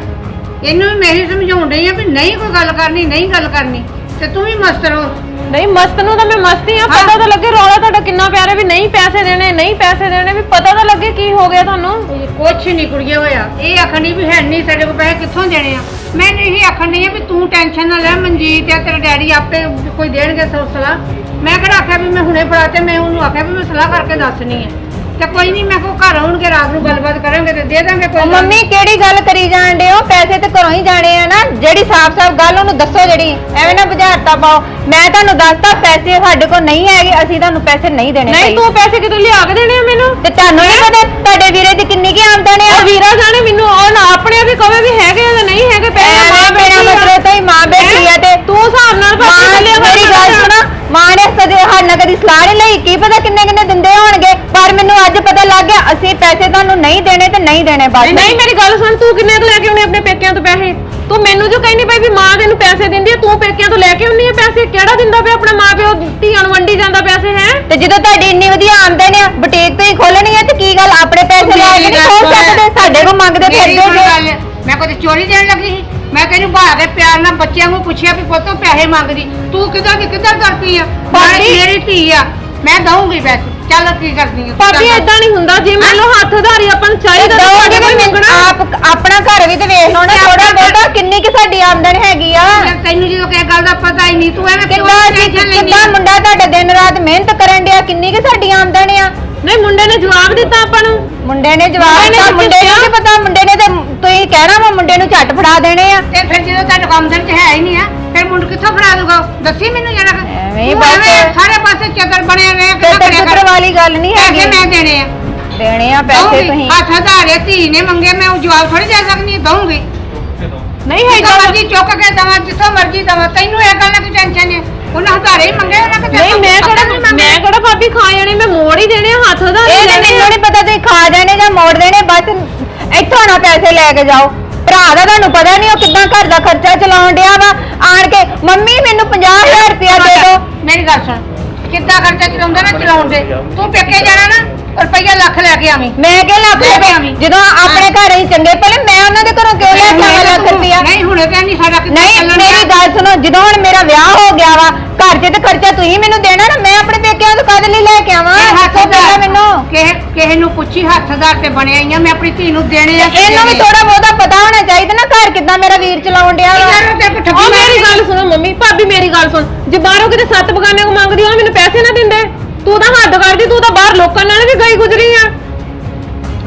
ਇਹਨੂੰ ਵੀ ਮੈਂ ਹੀ ਸਮਝਾਉਣ ਡਈ ਆ ਵੀ ਨਹੀਂ ਕੋਈ ਗੱਲ ਕਰਨੀ ਨਹੀਂ ਗੱਲ ਕਰਨੀ। ਤੇ ਤੂੰ ਵੀ ਮਸਤ ਰਹੋ। ਨਹੀਂ ਮਸਤ ਨੂੰ ਤਾਂ ਮੈਂ ਮਸਤੀ ਆ ਪਤਾ ਤਾਂ ਲੱਗੇ ਰੌਲਾ ਤੁਹਾਡਾ ਕਿੰਨਾ ਪਿਆਰਾ ਵੀ ਨਹੀਂ ਪੈਸੇ ਦੇਣੇ ਨਹੀਂ ਪੈਸੇ ਦੇਣੇ ਵੀ ਪਤਾ ਤਾਂ ਲੱਗੇ ਕੀ ਹੋ ਗਿਆ ਤੁਹਾਨੂੰ। ਕੁਛ ਨਹੀਂ ਕੁੜੀਏ ਹੋਇਆ। ਇਹ ਆਖਣ ਵੀ ਹੈ ਨਹੀਂ ਸਾਡੇ ਕੋਲ ਪੈਸੇ ਕਿੱਥੋਂ ਦੇਣੇ ਆ? ਮੈਂ ਇਹ ਆਖਣ ਆ ਵੀ ਤੂੰ ਟੈਨਸ਼ਨ ਨਾ ਲੈ ਮਨਜੀਤ ਆ ਤੇਰਾ ਡੈਡੀ ਆਪੇ ਕੋਈ ਦੇਣਗੇ ਸੋ ਸਲਾਹ ਮੈਂ ਕਿਹੜਾ ਆਖਿਆ ਵੀ ਮੈਂ ਹੁਣੇ ਫੜਾ ਤੇ ਮੈਂ ਉਹਨੂੰ ਆਖਿਆ ਵੀ ਮੈਂ ਸਲਾਹ ਕਰਕੇ ਦੱਸਣੀ ਆ। ਤੇ ਕੋਈ ਨਹੀਂ ਮੈਂ ਕੋ ਘਰ ਆਉਣਗੇ ਰਾਤ ਨੂੰ ਗੱਲਬਾਤ ਕਰਾਂਗੇ ਤੇ ਦੇ ਦਾਂਗੇ ਕੋਈ ਉਹ ਗੱਲ। ਮੰਮੀ ਕਿਹੜੀ ਗੱਲ ਕਰੀ ਜਾਣ ਦੇ ਹੋ? ਪੈਸੇ ਤੇ ਘਰੋਂ ਹੀ ਜਾਣੇ ਆ ਨਾ। ਜਿਹੜੀ ਸਾਫ਼-ਸਾਫ਼ ਗੱਲ ਉਹਨੂੰ ਦੱਸੋ ਜਿਹੜੀ। ਐਵੇਂ ਨਾ ਬੁਝਾਰਤਾ ਪਾਓ। ਮੈਂ ਤੁਹਾਨੂੰ ਦੱਸਤਾ ਪੈਸੇ ਸਾਡੇ ਕੋਲ ਨਹੀਂ ਹੈਗੇ ਅਸੀਂ ਤੁਹਾਨੂੰ ਪੈਸੇ ਨਹੀਂ ਦੇਣੇ ਨਹੀਂ ਭਾਈ। ਤੂੰ ਪੈਸੇ ਕਿਤੋਂ ਲਿਆ ਕੇ ਦੇਣੇ ਆ ਮੈਨੂੰ? ਤੇ ਤੁਹਾਨੂੰ ਨਹੀਂ ਪਤਾ ਤੁਹਾਡੇ ਵੀਰੇ ਦੀ ਕਿੰਨੀ ਕੀ ਆਮਦਨ ਉਹ ਵੀਰਾ ਜਾਣੇ ਮੈਨੂੰ ਉਹ ਨਾ ਆਪਣੇ ਵੀ ਕਵੇ ਵੀ ਹੈਗੇ ਆ ਜਾਂ ਨਹੀਂ ਹੈਗੇ ਪੈਸੇ ਐਵੇਂ ਮਾਂ ਮੇਰਾ ਆ। ਮਤਲਬ ਤਾਂ ਹੀ ਮਾਂ ਬੈਠੀ ਆ ਤੇ ਤੂੰ ਹਿਸਾਬ ਨਾਲ ਮਾਂ ਬਾਕੀ ਲਿਆ ਮੇਰੀ ਗੱਲ ਸੁਣਾ। ਮਾਂ ਨੇ ਕਦੇ ਸਾਡੇ ਨਾਲ ਕਦੀ ਸਲਾਹ ਨਹੀਂ ਲਈ ਕੀ ਪਤਾ ਕਿੰਨੇ ਪਰ ਮੈਨੂੰ ਅੱਜ ਪਤਾ ਲੱਗ ਗਿਆ ਅਸੀਂ ਪੈਸੇ ਤੁਹਾਨੂੰ ਨਹੀਂ ਦੇਣੇ ਤੇ ਨਹੀਂ ਦੇਣੇ ਬਸ ਨਹੀਂ ਨਹੀਂ ਮੇਰੀ ਗੱਲ ਸੁਣ ਤੂੰ ਕਿੰਨੇ ਕੁ ਲੈ ਕੇ ਆਉਣੇ ਆਪਣੇ ਪੇਕਿਆਂ ਤੋਂ ਪੈਸੇ? ਤੂੰ ਮੈਨੂੰ ਜੋ ਕਹਿੰਦੀ ਪਈ ਵੀ ਮਾਂ ਤੈਨੂੰ ਪੈਸੇ ਦਿੰਦੀ ਆ ਤੂੰ ਪੇਕਿਆਂ ਤੋਂ ਲੈ ਕੇ ਆਉਣੀ ਆ ਪੈਸੇ? ਕਿਹੜਾ ਦਿੰਦਾ ਪਿਆ ਆਪਣਾ ਮਾਂ ਪਿਓ? ਧੀਆਂ ਨੂੰ ਵੰਡੀ ਜਾਂਦਾ ਪੈਸੇ ਹੈ? ਤੇ ਜਦੋਂ ਤੁਹਾਡੀ ਇੰਨੀ ਵਧੀਆ ਆਮਦਨ ਆ ਬੁਟੀਕ ਤੋਂ ਹੀ ਖੋਲਣੀ ਆ ਤੇ ਕੀ ਗੱਲ ਆਪਣੇ ਪੈਸੇ ਲਾ ਕੇ ਨਹੀਂ ਖੋਲ ਸਕਦੇ ਸਾਡੇ ਕੋਲ ਮੰਗਦੇ ਮੇਰੀ ਫਿਰਦੇ ਸੁਣ ਜੇ। ਗੱਲ, ਮੈਂ ਕੋਈ ਚੋਰੀ ਦੇਣ ਲੱਗੀ ਸੀ? ਮੈਂ ਤੈਨੂੰ ਬਾਹਰ ਦੇ ਪਿਆਰ ਨਾਲ ਬੱਚਿਆਂ ਨੂੰ ਪੁੱਛਿਆ ਵੀ ਪੁੱਤੋ ਪੈਸੇ ਮੰਗਦੀ। ਤੂੰ ਕਿੱਦਾਂ ਦੀ ਕਿੱਦਾਂ ਕਰ ਪਈ ਆ? ਮੈਂ ਭਾਬੀ- ਮੇਰੀ ਧੀ ਆ। ਮੈਂ ਦਊਂਗੀ ਪੈਸੇ। ਚੱਲ ਕੀ ਕਰਦੀ ਆ? ਭਾਬੀ ਇਦਾਂ ਨਹੀਂ ਹੁੰਦਾ ਜੇ ਮੰਨ ਲਓ ਹੱਥ ਧਾਰੀ ਆਪਾਂ ਨੂੰ ਚਾਹੀਦਾ ਤਾਂ ਦੋਗੇ ਵੀ ਮੰਗਣਾ ਆਪ ਆਪਣਾ ਘਰ ਵੀ ਤੇ ਵੇਖ ਲਓ ਨਾ ਥੋੜਾ ਬਹੁਤਾ ਕਿੰਨੀ ਕਿ ਸਾਡੀ ਆਮਦਨ ਹੈਗੀ ਆ। ਤੈਨੂੰ ਜਦੋਂ ਕਿਸੇ ਗੱਲ ਦਾ ਪਤਾ ਹੀ ਨਹੀਂ ਤੂੰ ਐਵੇਂ ਕਿੱਦਾਂ ਆ? ਮੁੰਡਾ ਤੁਹਾਡਾ ਦਿਨ ਰਾਤ ਮਿਹਨਤ ਕਰਨ ਡਿਆ ਕਿੰਨੀ ਕਿ ਸਾਡੀ ਆਮਦਨ ਆ? ਨਹੀਂ ਮੁੰਡੇ ਨੇ ਜਵਾਬ ਦਿੱਤਾ ਆਪਾਂ ਨੂੰ। ਮੁੰਡੇ ਨੇ ਜਵਾਬ ਦਿੱਤਾ ਮੁੰਡੇ ਨੂੰ। ਕੀ ਪਤਾ ਮੁੰਡੇ ਨੇ ਤੇ ਤੁਸੀਂ ਕਹਿਣਾ ਵਾ ਮੁੰਡੇ ਨੂੰ ਝੱਟ ਫੜਾ ਦੇਣੇ ਆ। ਤੇ ਫਿਰ ਜਦੋਂ ਤੁਹਾਡੇ ਆਮਦਨ ਚ ਹੈ ਹੀ ਨਹੀਂ ਆ ਮੁੰਡ ਕਿੱਥੋਂ ਫੜਾ ਦੂਗਾ ਦੱਸੀ ਮੈਨੂੰ ਜਰਾ। ਐਵੇਂ ਹੀ ਬਸ। ਸਾਰੇ ਪਾਸੇ ਚੱਕਰ ਬਣਿਆ ਰਹੇ ਤੇ ਕਿੱਦਾਂ ਤੇ ਕਰਿਆ ਪੁੱਤਰ ਕਰ? ਵਾਲੀ ਗੱਲ ਨਹੀਂ ਹੈਗੀ। ਮੈਂ ਦੇਣੇ ਆ। ਦੇਣੇ ਆ ਪੈਸੇ ਦਊਂਗੀ। ਤੁਸੀਂ। ਹੱਥ ਹਜ਼ਾਰੇ ਧੀ ਨੇ ਮੰਗੇ ਮੈਂ ਉਹ ਜਵਾਬ ਥੋੜੀ ਦੇ ਸਕਦੀ ਦਊਂਗੀ। ਨਹੀਂ ਜਿੱਥੋਂ ਹੈਗਾ ਮਰਜ਼ੀ ਚੁੱਕ ਕੇ ਦਵਾਂ ਜਿੱਥੋਂ ਮਰਜ਼ੀ ਦਵਾਂ। ਤੈਨੂੰ ਇਹ ਗੱਲ ਦੀ ਟੈਨਸ਼ਨ ਹੈ ਉਹਨਾਂ ਹਜ਼ਾਰੇ ਹੀ ਮੰਗੇ ਉਹਨਾਂ ਕਿ ਨਹੀਂ ਮੈਂ ਕਿਹੜਾ ਮੈਂ ਕਿਹੜਾ ਭਾਬੀ ਖਾ ਜਾਣੇ? ਮੈਂ ਮੋੜ ਹੀ ਦੇਣੇ ਆ, ਹੱਥ ਧਾਰੀ ਇਹ ਤੇ ਮੈਨੂੰ। ਨਹੀਂ ਪਤਾ ਤੁਸੀਂ ਖਾ ਜਾਣੇ ਜਾਂ ਮੋੜ ਦੇਣੇ ਬਸ ਇੱਥੋਂ ਨਾ ਪੈਸੇ ਲੈ ਕੇ ਜਾਓ। ਭਰਾ ਦਾ ਤੁਹਾਨੂੰ ਪਤਾ ਨਹੀਂ ਉਹ ਕਿੱਦਾਂ ਘਰ ਦਾ ਖਰਚਾ ਚਲਾਉਣ ਡਿਆ ਵਾ। ਆਣ ਕੇ ਮੰਮੀ ਮੈਨੂੰ 50000 ਰੁਪਇਆ ਦੇ ਦਿਓ। ਮੇਰੀ ਗੱਲ ਸੁਣ ਕਿੱਦਾਂ ਖਰਚਾ ਚਲਾਉਂਦਾ ਨਾ ਚਲਾਉਣ ਦੇ? ਤੂੰ ਪੇਕੇ ਜਾਣਾ ਨਾ ਰੁਪਈਆ ਲੱਖ ਲੈ ਕੇ ਆਵੀਂ। ਮੈਂ ਕਿ ਲੱਖ ਲੈ ਕੇ ਆਵੀਂ। ਜਦੋਂ ਆਪਣੇ ਘਰ ਹੀ ਚੰਗੇ ਭਲੇ ਮੈਂ ਉਹਨਾਂ ਦੇ ਘਰੋਂ ਕਿਉਂ ਲੈ ਕੇ ਆਵਾਂ ਲੱਖ ਰੁਪਇਆ ਨਹੀਂ ਹੁਣੇ ਨਹੀਂ ਸਾਡਾ ਕਿੱਦਾਂ ਨਹੀਂ ਚੱਲਣ ਮੇਰੀ ਡਿਆ। ਗੱਲ ਸੁਣੋ ਜਦੋਂ ਹੁਣ ਮੇਰਾ ਵਿਆਹ ਹੋ ਗਿਆ ਵਾ ਘਰ 'ਚ ਤੇ ਖਰਚਾ ਤੁਸੀਂ ਮੈਨੂੰ ਦੇਣਾ ਨਾ ਮੈਂ ਆਪਣੇ ਪੇਕਿਆਂ ਤੋਂ ਕਦ ਲਈ ਲੈ ਕੇ ਆਵਾਂ? ਇਹ ਹੱਥ ਦੱਸੋ ਪਹਿਲਾਂ ਮੈਨੂੰ। ਕਿਸੇ ਕਿਸੇ ਨੂੰ ਪੁੱਛੀ ਹੱਥਦਾਰ ਤੇ ਬਣਿਆ ਹੀ ਆ ਮੈਂ ਆਪਣੀ ਧੀ ਨੂੰ ਦੇਣੇ ਆ ਇਹਨੂੰ ਵੀ ਦੇਣੇ ਆ। ਥੋੜਾ ਬਹੁਤਾ ਪਤਾ ਹੋਣਾ ਚਾਹੀਦਾ ਨਾ ਘਰ ਕਿੱਦਾਂ ਮੇਰਾ ਵੀਰ ਚਲਾਉਣ ਡਿਆ ਵਾ। ਯਾਰ ਤੇ ਠੱਗੀ ਉਹ ਮੇਰੀ। ਗੱਲ ਸੁਣੋ ਮੰਮੀ ਭਾਬੀ ਮੇਰੀ ਗੱਲ ਸੁਣ। ਜੇ ਬਾਹਰੋਂ ਕਿਤੇ ਸੱਤ ਬਗਾਨੇ ਕੋ ਮੰਗਦੀ ਉਹ ਮੈਨੂੰ ਪੈਸੇ ਨਾ ਦਿੰਦੇ। ਤੂੰ ਤਾਂ ਹੱਦ ਕਰਦੀ ਤੂੰ ਤਾਂ ਬਾਹਰ ਲੋਕਾਂ ਨਾਲ ਵੀ ਗਈ ਗੁਜ਼ਰੀ ਆ।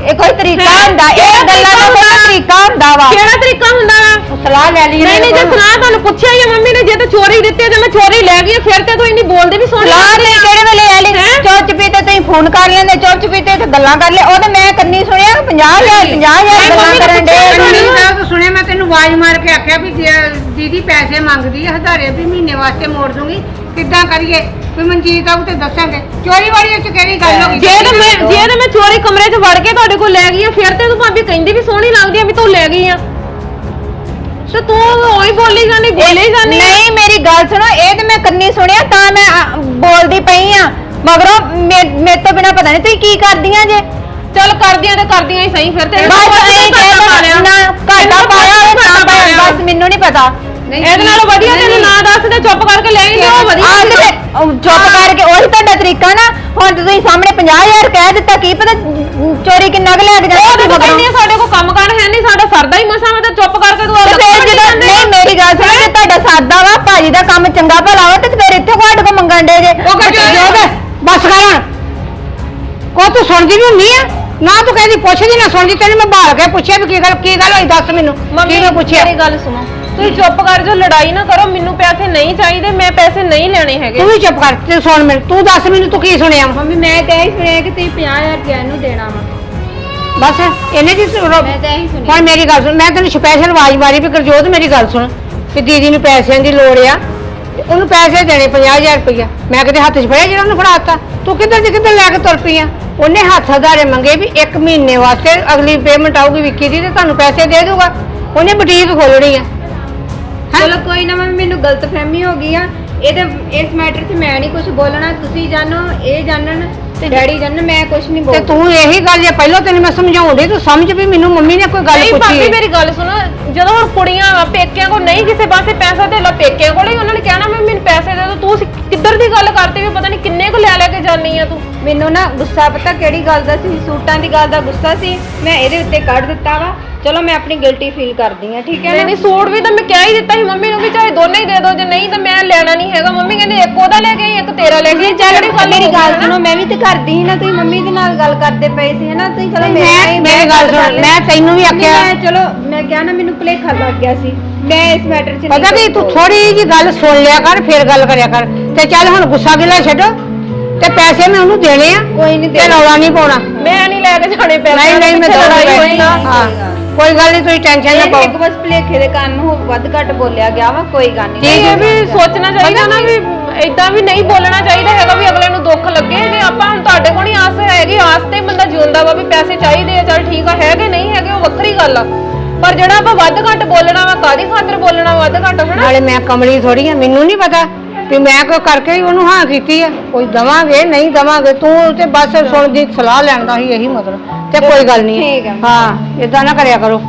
ਇਹ ਕੋਈ ਤਰੀਕਾ ਹੈਂ? ਹੁੰਦਾ? ਇਹ ਗੱਲਾਂ ਦਾ ਕੋਈ ਤਰੀਕਾ ਹੁੰਦਾ ਵਾ? ਕਿਹੜਾ ਤਰੀਕਾ ਹੁੰਦਾ ਵਾ? ਸਲਾਹ ਲੈ ਲਈ ਨਹੀਂ ਨਹੀਂ ਜੇ ਸੁਣਾ ਤੁਹਾਨੂੰ ਪੁੱਛਿਆ ਹੀ ਆ ਮੰਮੀ ਨੇ ਜੇ ਤੇ ਚੋਰੀ ਦਿੱਤੇ ਜੇ ਮੈਂ ਚੋਰੀ ਲੈ ਗਈ ਫਿਰ ਤੇ ਤੂੰ ਇੰਨੀ ਬੋਲਦੀ ਵੀ ਸੁਣ ਸਲਾਹ ਤੇ ਕਿਹੜੇ ਵੇਲੇ ਆਲੀ ਹੈਂ? ਚੁੱਪ ਚਪੀਤੇ ਤੁਸੀਂ ਫੋਨ ਕਰ ਲੈਂਦੇ ਚੁੱਪ ਚਪੀਤੇ ਤੇ ਗੱਲਾਂ ਕਰ ਲੈ। ਉਹ ਤੇ ਮੈਂ ਕੰਨੀ ਸੁਣਿਆ 50000 50000 ਨਹੀਂ, ਗੱਲਾਂ ਕਰਨ ਦੇ ਨਹੀਂ। ਤਾਂ ਸੁਣਿਆ ਮੈਂ ਤੈਨੂੰ ਆਵਾਜ਼ ਮਾਰ ਕੇ ਆਖਿਆ ਵੀ ਜੇ- ਦੀਦੀ ਪੈਸੇ ਮੰਗਦੀ ਆ ਹਜ਼ਾਰੇ ਵੀ ਮਹੀਨੇ ਵਾਸਤੇ ਮੋੜ ਦੂੰਗੀ। ਕਿੱਦਾਂ ਕਰੀਏ? ਵੀ ਮਨਜੀਤ ਆਊ ਤੇ ਦੱਸਾਂਗੇ। ਚੋਰੀ ਵਾਲੀ ਚ ਕਿਹੜੀ ਗੱਲ ਹੋ ਗਈ? ਜੇ ਤੇ ਮੈਂ ਜੇ ਤੇ ਮੈਂ ਚੋਰੀ ਕਮਰੇ 'ਚ ਵੜ ਕੇ ਤੁਹਾਡੇ ਕੋਲ ਲੈ ਗਈ ਆ ਫਿਰ ਤੇ ਤੂੰ ਭਾਬੀ ਕਹਿੰਦੀ ਵੀ ਸੋਹਣੀ ਲੱਗਦੀ ਆ ਵੀ ਤੂੰ ਲੈ ਗਈ ਆ। ਤੇ ਤੂੰ ਉਹੀ ਬੋਲੀ ਜਾਨੀ ਬੋਲੀ ਜਾਨੀ ਆ। ਨਹੀਂ ਮੇਰੀ ਗੱਲ ਸੁਣੋ ਇਹ ਤੇ ਮੈਂ ਕੰਨੀ ਸੁਣਿਆ ਤਾਂ ਮੈਂ ਬੋਲਦੀ ਪਈ ਆ। ਮਗਰੋਂ ਮੇ- ਮੇਰੇ ਤੋਂ ਬਿਨਾ ਪਤਾ ਨਹੀਂ ਤੁਸੀਂ ਕੀ ਕਰਦੀਆਂ ਜੇ। ਚੱਲ ਕਰਦੀਆਂ ਤੇ ਕਰਦੀਆਂ ਹੀ ਸਹੀ ਫਿਰ ਤੇ ਬਸ ਇਹ ਕਹਿ ਨਾ ਘਾਟਾ ਪਾਇਆ ਹੋਵੇ ਤਾਂ ਪਾਇਆ ਬਸ ਮੈਨੂੰ ਨਹੀਂ ਪਤਾ। ਇਹਦੇ ਨਾਲੋਂ ਵਧੀਆ ਤੈਨੂੰ ਨਾ ਦੱਸ ਤੇ ਚੁੱਪ ਕਰਕੇ ਲੈ ਹੀ ਜਾਓ ਵਧੀਆ ਆਹ ਉਹ ਚੁੱਪ ਕਰਕੇ ਉਹੀ ਤੁਹਾਡਾ ਤਰੀਕਾ ਨਾ ਹੁਣ ਤੇ ਤੁਸੀਂ ਸਾਹਮਣੇ 50000 ਕਹਿ ਦਿੱਤਾ ਕੀ ਪਤਾ ਚੋਰੀ ਕਿੰਨਾ ਕੁ ਲੈ ਕੇ ਉਹ ਜਾਂਦੇ ਤੇ ਕਹਿੰਦੀ ਆ, ਸਾਡੇ ਕੋਲ ਕੰਮ ਕਾਰ ਹੈ ਨਹੀਂ ਸਾਡਾ ਸਰਦਾ ਹੀ ਮਸਾਂ ਮੈਂ ਤਾਂ ਚੁੱਪ ਕਰਕੇ ਤੂੰ ਤੇ ਫਿਰ ਜਦੋਂ ਨਹੀਂ ਮੇਰੀ ਗੱਲ ਸੁਣੋ ਜੇ ਤੁਹਾਡਾ ਸਾਦਾ ਵਾ ਭਾਜੀ ਦਾ ਕੰਮ ਚੰਗਾ ਭਲਾ ਵਾ ਤੇ ਫਿਰ ਇੱਥੇ ਤੁਹਾਡੇ ਕੋਲ ਮੰਗਣ ਦੇ ਜੇ। ਉਹ ਕਰ ਜੋਦ ਬਸ ਕਰ। ਹੁਣ ਕੋ ਤੂੰ ਸੁਣਦੀ ਨਹੀਂ ਹੁੰਦੀ ਆ? ਨਾ ਤੂੰ ਕਹਿੰਦੀ ਪੁੱਛਦੀ ਨਾ ਸੁਣਦੀ ਤੈਨੂੰ ਮੈਂ ਭਾਲ ਕੇ ਪੁੱਛਿਆ ਵੀ ਕੀ ਗੱਲ ਕੀ ਗੱਲ ਹੋਈ ਦੱਸ ਮੈਨੂੰ। ਕੀ ਮੈਂ ਪੁੱਛਿਆ? ਮੇਰੀ ਗੱਲ ਸੁਣੋ। ਤੁਸੀਂ ਚੁੱਪ ਕਰ ਜੋ ਲੜਾਈ ਨਾ ਕਰੋ ਮੈਨੂੰ ਪੈਸੇ ਨਹੀਂ ਚਾਹੀਦੇ ਮੈਂ ਪੈਸੇ ਨਹੀਂ ਲੈਣੇ ਹੈਗੇ। ਤੂੰ ਵੀ ਚੁੱਪ ਕਰ ਤੇ ਸੁਣ ਮੈਨੂੰ ਤੂੰ ਦੱਸ ਮੈਨੂੰ ਤੂੰ ਕੀ ਸੁਣਿਆ ਵਾ? ਮੰਮੀ ਮੈਂ ਤਾਂ ਇਹ ਸੁਣਿਆ ਕਿ ਤੁਸੀਂ 50000 ਰੁਪਏ ਇਹਨੂੰ ਦੇਣਾ ਵਾ। ਬਸ ਇਹਨੇ ਜੀ ਮੈਂ ਤਾਂ ਇਹੀ ਸੁਣਿਆ। ਹੁਣ ਮੇਰੀ ਗੱਲ ਸੁਣ ਮੈਂ ਤੈਨੂੰ ਸਪੈਸ਼ਲ ਆਵਾਜ਼ ਮਾਰੀ ਵੀ ਗੁਰਜੋਤ ਮੇਰੀ ਗੱਲ ਸੁਣ ਕਿ ਦੀਦੀ ਨੂੰ ਪੈਸਿਆਂ ਦੀ ਲੋੜ ਆ ਤੇ ਉਹਨੂੰ ਪੈਸੇ ਦੇਣੇ 50000 ਰੁਪਇਆ। ਮੈਂ ਕਿਤੇ ਹੱਥ 'ਚ ਫੜਿਆ ਜਿਹੜਾ ਉਹਨੂੰ ਫੜਾਤਾ ਤੂੰ ਕਿੱਧਰ ਦੀ ਕਿੱਧਰ ਲੈ ਕੇ ਤੁਰ ਪਈ ਆ? ਉਹਨੇ ਹੱਥ ਹਜ਼ਾਰੇ ਮੰਗੇ ਵੀ 1 ਮਹੀਨੇ ਵਾਸਤੇ ਅਗਲੀ ਪੇਮੈਂਟ ਆਊਗੀ ਵਿੱਕੀ ਦੀ ਤੇ ਤੁਹਾਨੂੰ ਪੈਸੇ ਦੇ ਦੂਗਾ ਉਹਨੇ ਬੁਟੀਕ ਖੋਲਣੀ ਆ। ਚਲੋ ਕੋਈ ਨਾ ਮੰਮੀ ਮੈਨੂੰ ਗਲਤਫਹਿਮੀ ਹੋ ਗਈ ਆ। ਇਹਦੇ ਇਸ ਮੈਟਰ 'ਚ ਮੈਂ ਨਹੀਂ ਕੁਝ ਬੋਲਣਾ। ਤੁਸੀਂ ਜਾਣੋ ਇਹ ਜਾਣਨ ਤੇ ਡੈਡੀ ਜਾਣਨ ਮੈਂ ਕੁਝ ਨਹੀਂ ਤੇ ਤੂੰ ਇਹੀ ਗੱਲ ਜੇ ਪਹਿਲਾਂ ਤੈਨੂੰ ਮੈਂ ਸਮਝਾਉਂਦੀ ਤੂੰ ਸਮਝ ਵੀ ਮੈਨੂੰ ਮੰਮੀ ਨੇ ਕੋਈ ਗੱਲ ਨਹੀਂ ਪੁੱਛੀ ਭਾਬੀ ਹੈ। ਮੇਰੀ ਗੱਲ ਸੁਣੋ ਜਦੋਂ ਹੁਣ ਕੁੜੀਆਂ ਵਾ ਪੇਕਿਆਂ ਕੋਲ ਨਹੀਂ ਕਿਸੇ ਪਾਸੇ ਪੈਸਾ ਤੇ ਲਾ ਪੇਕਿਆਂ ਕੋਲ ਹੀ ਉਹਨਾਂ ਨੇ ਕਹਿਣਾ ਮੈਂ ਮੈਨੂੰ ਪੈਸੇ ਦੇ ਦੋ ਤੂੰ ਸਿ- ਕਿੱਧਰ ਦੀ ਗੱਲ ਕਰਦੀ ਵੀ ਪਤਾ ਨਹੀਂ ਕਿੰਨੇ ਕੁ ਲੈ ਲੈ ਕੇ ਜਾਨੀ ਆ ਤੂੰ? ਮੈਨੂੰ ਨਾ ਗੁੱਸਾ ਪਤਾ ਕਿਹੜੀ ਗੱਲ ਦਾ ਸੀ? ਸੂਟਾਂ ਦੀ ਗੱਲ ਦਾ ਗੁੱਸਾ ਸੀ। ਮੈਂ ਇਹਦੇ ਉੱਤੇ ਕੱਢ ਦਿੱਤਾ ਵਾ। ਚਲੋ ਮੈਂ ਆਪਣੀ ਗਿਲਟੀ ਫੀਲ ਕਰਦੀ ਆ ਠੀਕ ਹੈ? ਨਹੀਂ ਨਹੀਂ ਸੂਟ ਵੀ ਤਾਂ ਮੈਂ ਕਹਿ ਹੀ ਦਿੱਤਾ ਸੀ ਮੰਮੀ ਨੂੰ ਵੀ ਚਾਹੇ ਦੋਨੇ ਹੀ ਦੇ ਦਿਓ ਜੇ ਨਹੀਂ ਤਾਂ ਮੈਂ ਲੈਣਾ ਨਹੀਂ ਹੈਗਾ। ਮੰਮੀ ਕਹਿੰਦੀ ਇੱਕ ਉਹਦਾ ਲੈ ਕੇ ਆਈ, ਇੱਕ ਤੇਰਾ ਲੈ ਕੇ ਆਈ। ਚੱਲ ਜਿਹੜੀ ਗੱਲ ਮੇਰੀ ਗੱਲ। ਸੁਣੋ ਮੈਂ ਵੀ ਤੇ ਕਰਦੀ ਸੀ ਨਾ ਤੁਸੀਂ ਮੰਮੀ ਦੇ ਨਾਲ ਗੱਲ ਕਰਦੇ ਪਏ ਸੀ ਹਨਾ? ਤੁਸੀਂ ਚਲੋ ਮੈਂ ਮੇਰੀ ਗੱਲ ਸੁਣ। ਮੈਂ ਤੈਨੂੰ ਵੀ ਨਹੀਂ, ਆਖਿਆ ਮੈਂ ਚਲੋ ਮੈਂ ਕਿਹਾ ਨਾ ਮੈਨੂੰ ਭੁਲੇਖਾ ਲੱਗ ਗਿਆ ਸੀ। ਮੈਂ ਇਸ ਮੈਟਰ 'ਚ ਪਤਾ ਨਹੀਂ ਵੀ ਤੂੰ ਥੋੜੀ ਜੀ ਗੱਲ ਸੁਣ ਲਿਆ ਕਰ ਫਿਰ ਗੱਲ ਕਰਿਆ ਕਰ। ਤੇ ਚੱਲ ਹੁਣ ਗੁੱਸਾ ਗਿਲਾ ਛੱਡੋ। ਤੇ ਪੈਸੇ ਮੈਂ ਉਹਨੂੰ ਦੇਣੇ ਆ ਕੋਈ ਨਹੀਂ ਤੇ ਰੌਲਾ ਨਹੀਂ ਪਾਉਣਾ। ਮੈਂ ਨਹੀਂ ਲੈ ਕੇ ਜਾਣੇ ਪੈਸੇ ਨਹੀਂ ਨਹੀਂ ਮੈਂ ਪਿੱਛੇ ਦਊਂਗੀ ਲੜਾਈ ਹੋਈ ਨਾ। ਹਾਂ। ਕੋਈ ਗੱਲ ਨਹੀਂ ਤੁਸੀਂ ਟੈਨਸ਼ਨ ਨਾ ਪਾਓ। ਇੱਕ ਬਸ ਭੁਲੇਖੇ ਦੇ ਕਾਰਨ ਹੋ ਵੱਧ ਘੱਟ ਬੋਲਿਆ ਗਿਆ ਵਾ ਕੋਈ ਗੱਲ ਨਹੀਂ ਇਹ ਵੀ ਸੋਚਣਾ ਚਾਹੀਦਾ ਨਾ ਵੀ ਇਦਾਂ ਵੀ ਨਹੀਂ ਬੋਲਣਾ ਚਾਹੀਦਾ ਹੈਗਾ ਵੀ ਅਗਲੇ ਨੂੰ ਦੁੱਖ ਲੱਗੇ ਜੇ ਆਪਾਂ ਹੁਣ ਤੁਹਾਡੇ ਕੋਲ ਹੀ ਆਸ ਹੈਗੀ ਆਸ ਤੇ ਬੰਦਾ ਜਿਉਂਦਾ ਵਾ ਵੀ ਪੈਸੇ ਚਾਹੀਦੇ ਆ ਚਲ ਠੀਕ ਆ ਹੈਗੇ ਨਹੀਂ ਹੈਗੇ ਉਹ ਵੱਖਰੀ ਗੱਲ ਆ। ਪਰ ਜਿਹੜਾ ਆਪਾਂ ਵੱਧ ਘੱਟ ਬੋਲਣਾ ਵਾ ਕਾਦੀ ਖਾਤਰ ਬੋਲਣਾ ਵੱਧ ਘੱਟ ਹਨਾ? ਨਾਲੇ ਮੈਂ ਕਮਲੀ ਥੋੜੀ ਆ ਮੈਨੂੰ ਨਹੀਂ ਪਤਾ ਵੀ ਮੈਂ ਕੋਈ ਕਰਕੇ ਹੀ ਉਹਨੂੰ ਹਾਂ ਕੀਤੀ ਆ। ਕੋਈ ਦਵਾਂਗੇ ਨਹੀਂ ਦਵਾਂਗੇ ਤੂੰ ਤੇ ਬਸ ਸੁਣ ਦੀ ਸਲਾਹ ਲੈਣ ਦਾ ਹੀ ਇਹੀ ਮਤਲਬ। ਤੇ ਕੋਈ ਗੱਲ ਨਹੀਂ। ਠੀਕ ਆ। ਹਾਂ ਇਦਾਂ ਨਾ ਕਰਿਆ ਕਰੋ।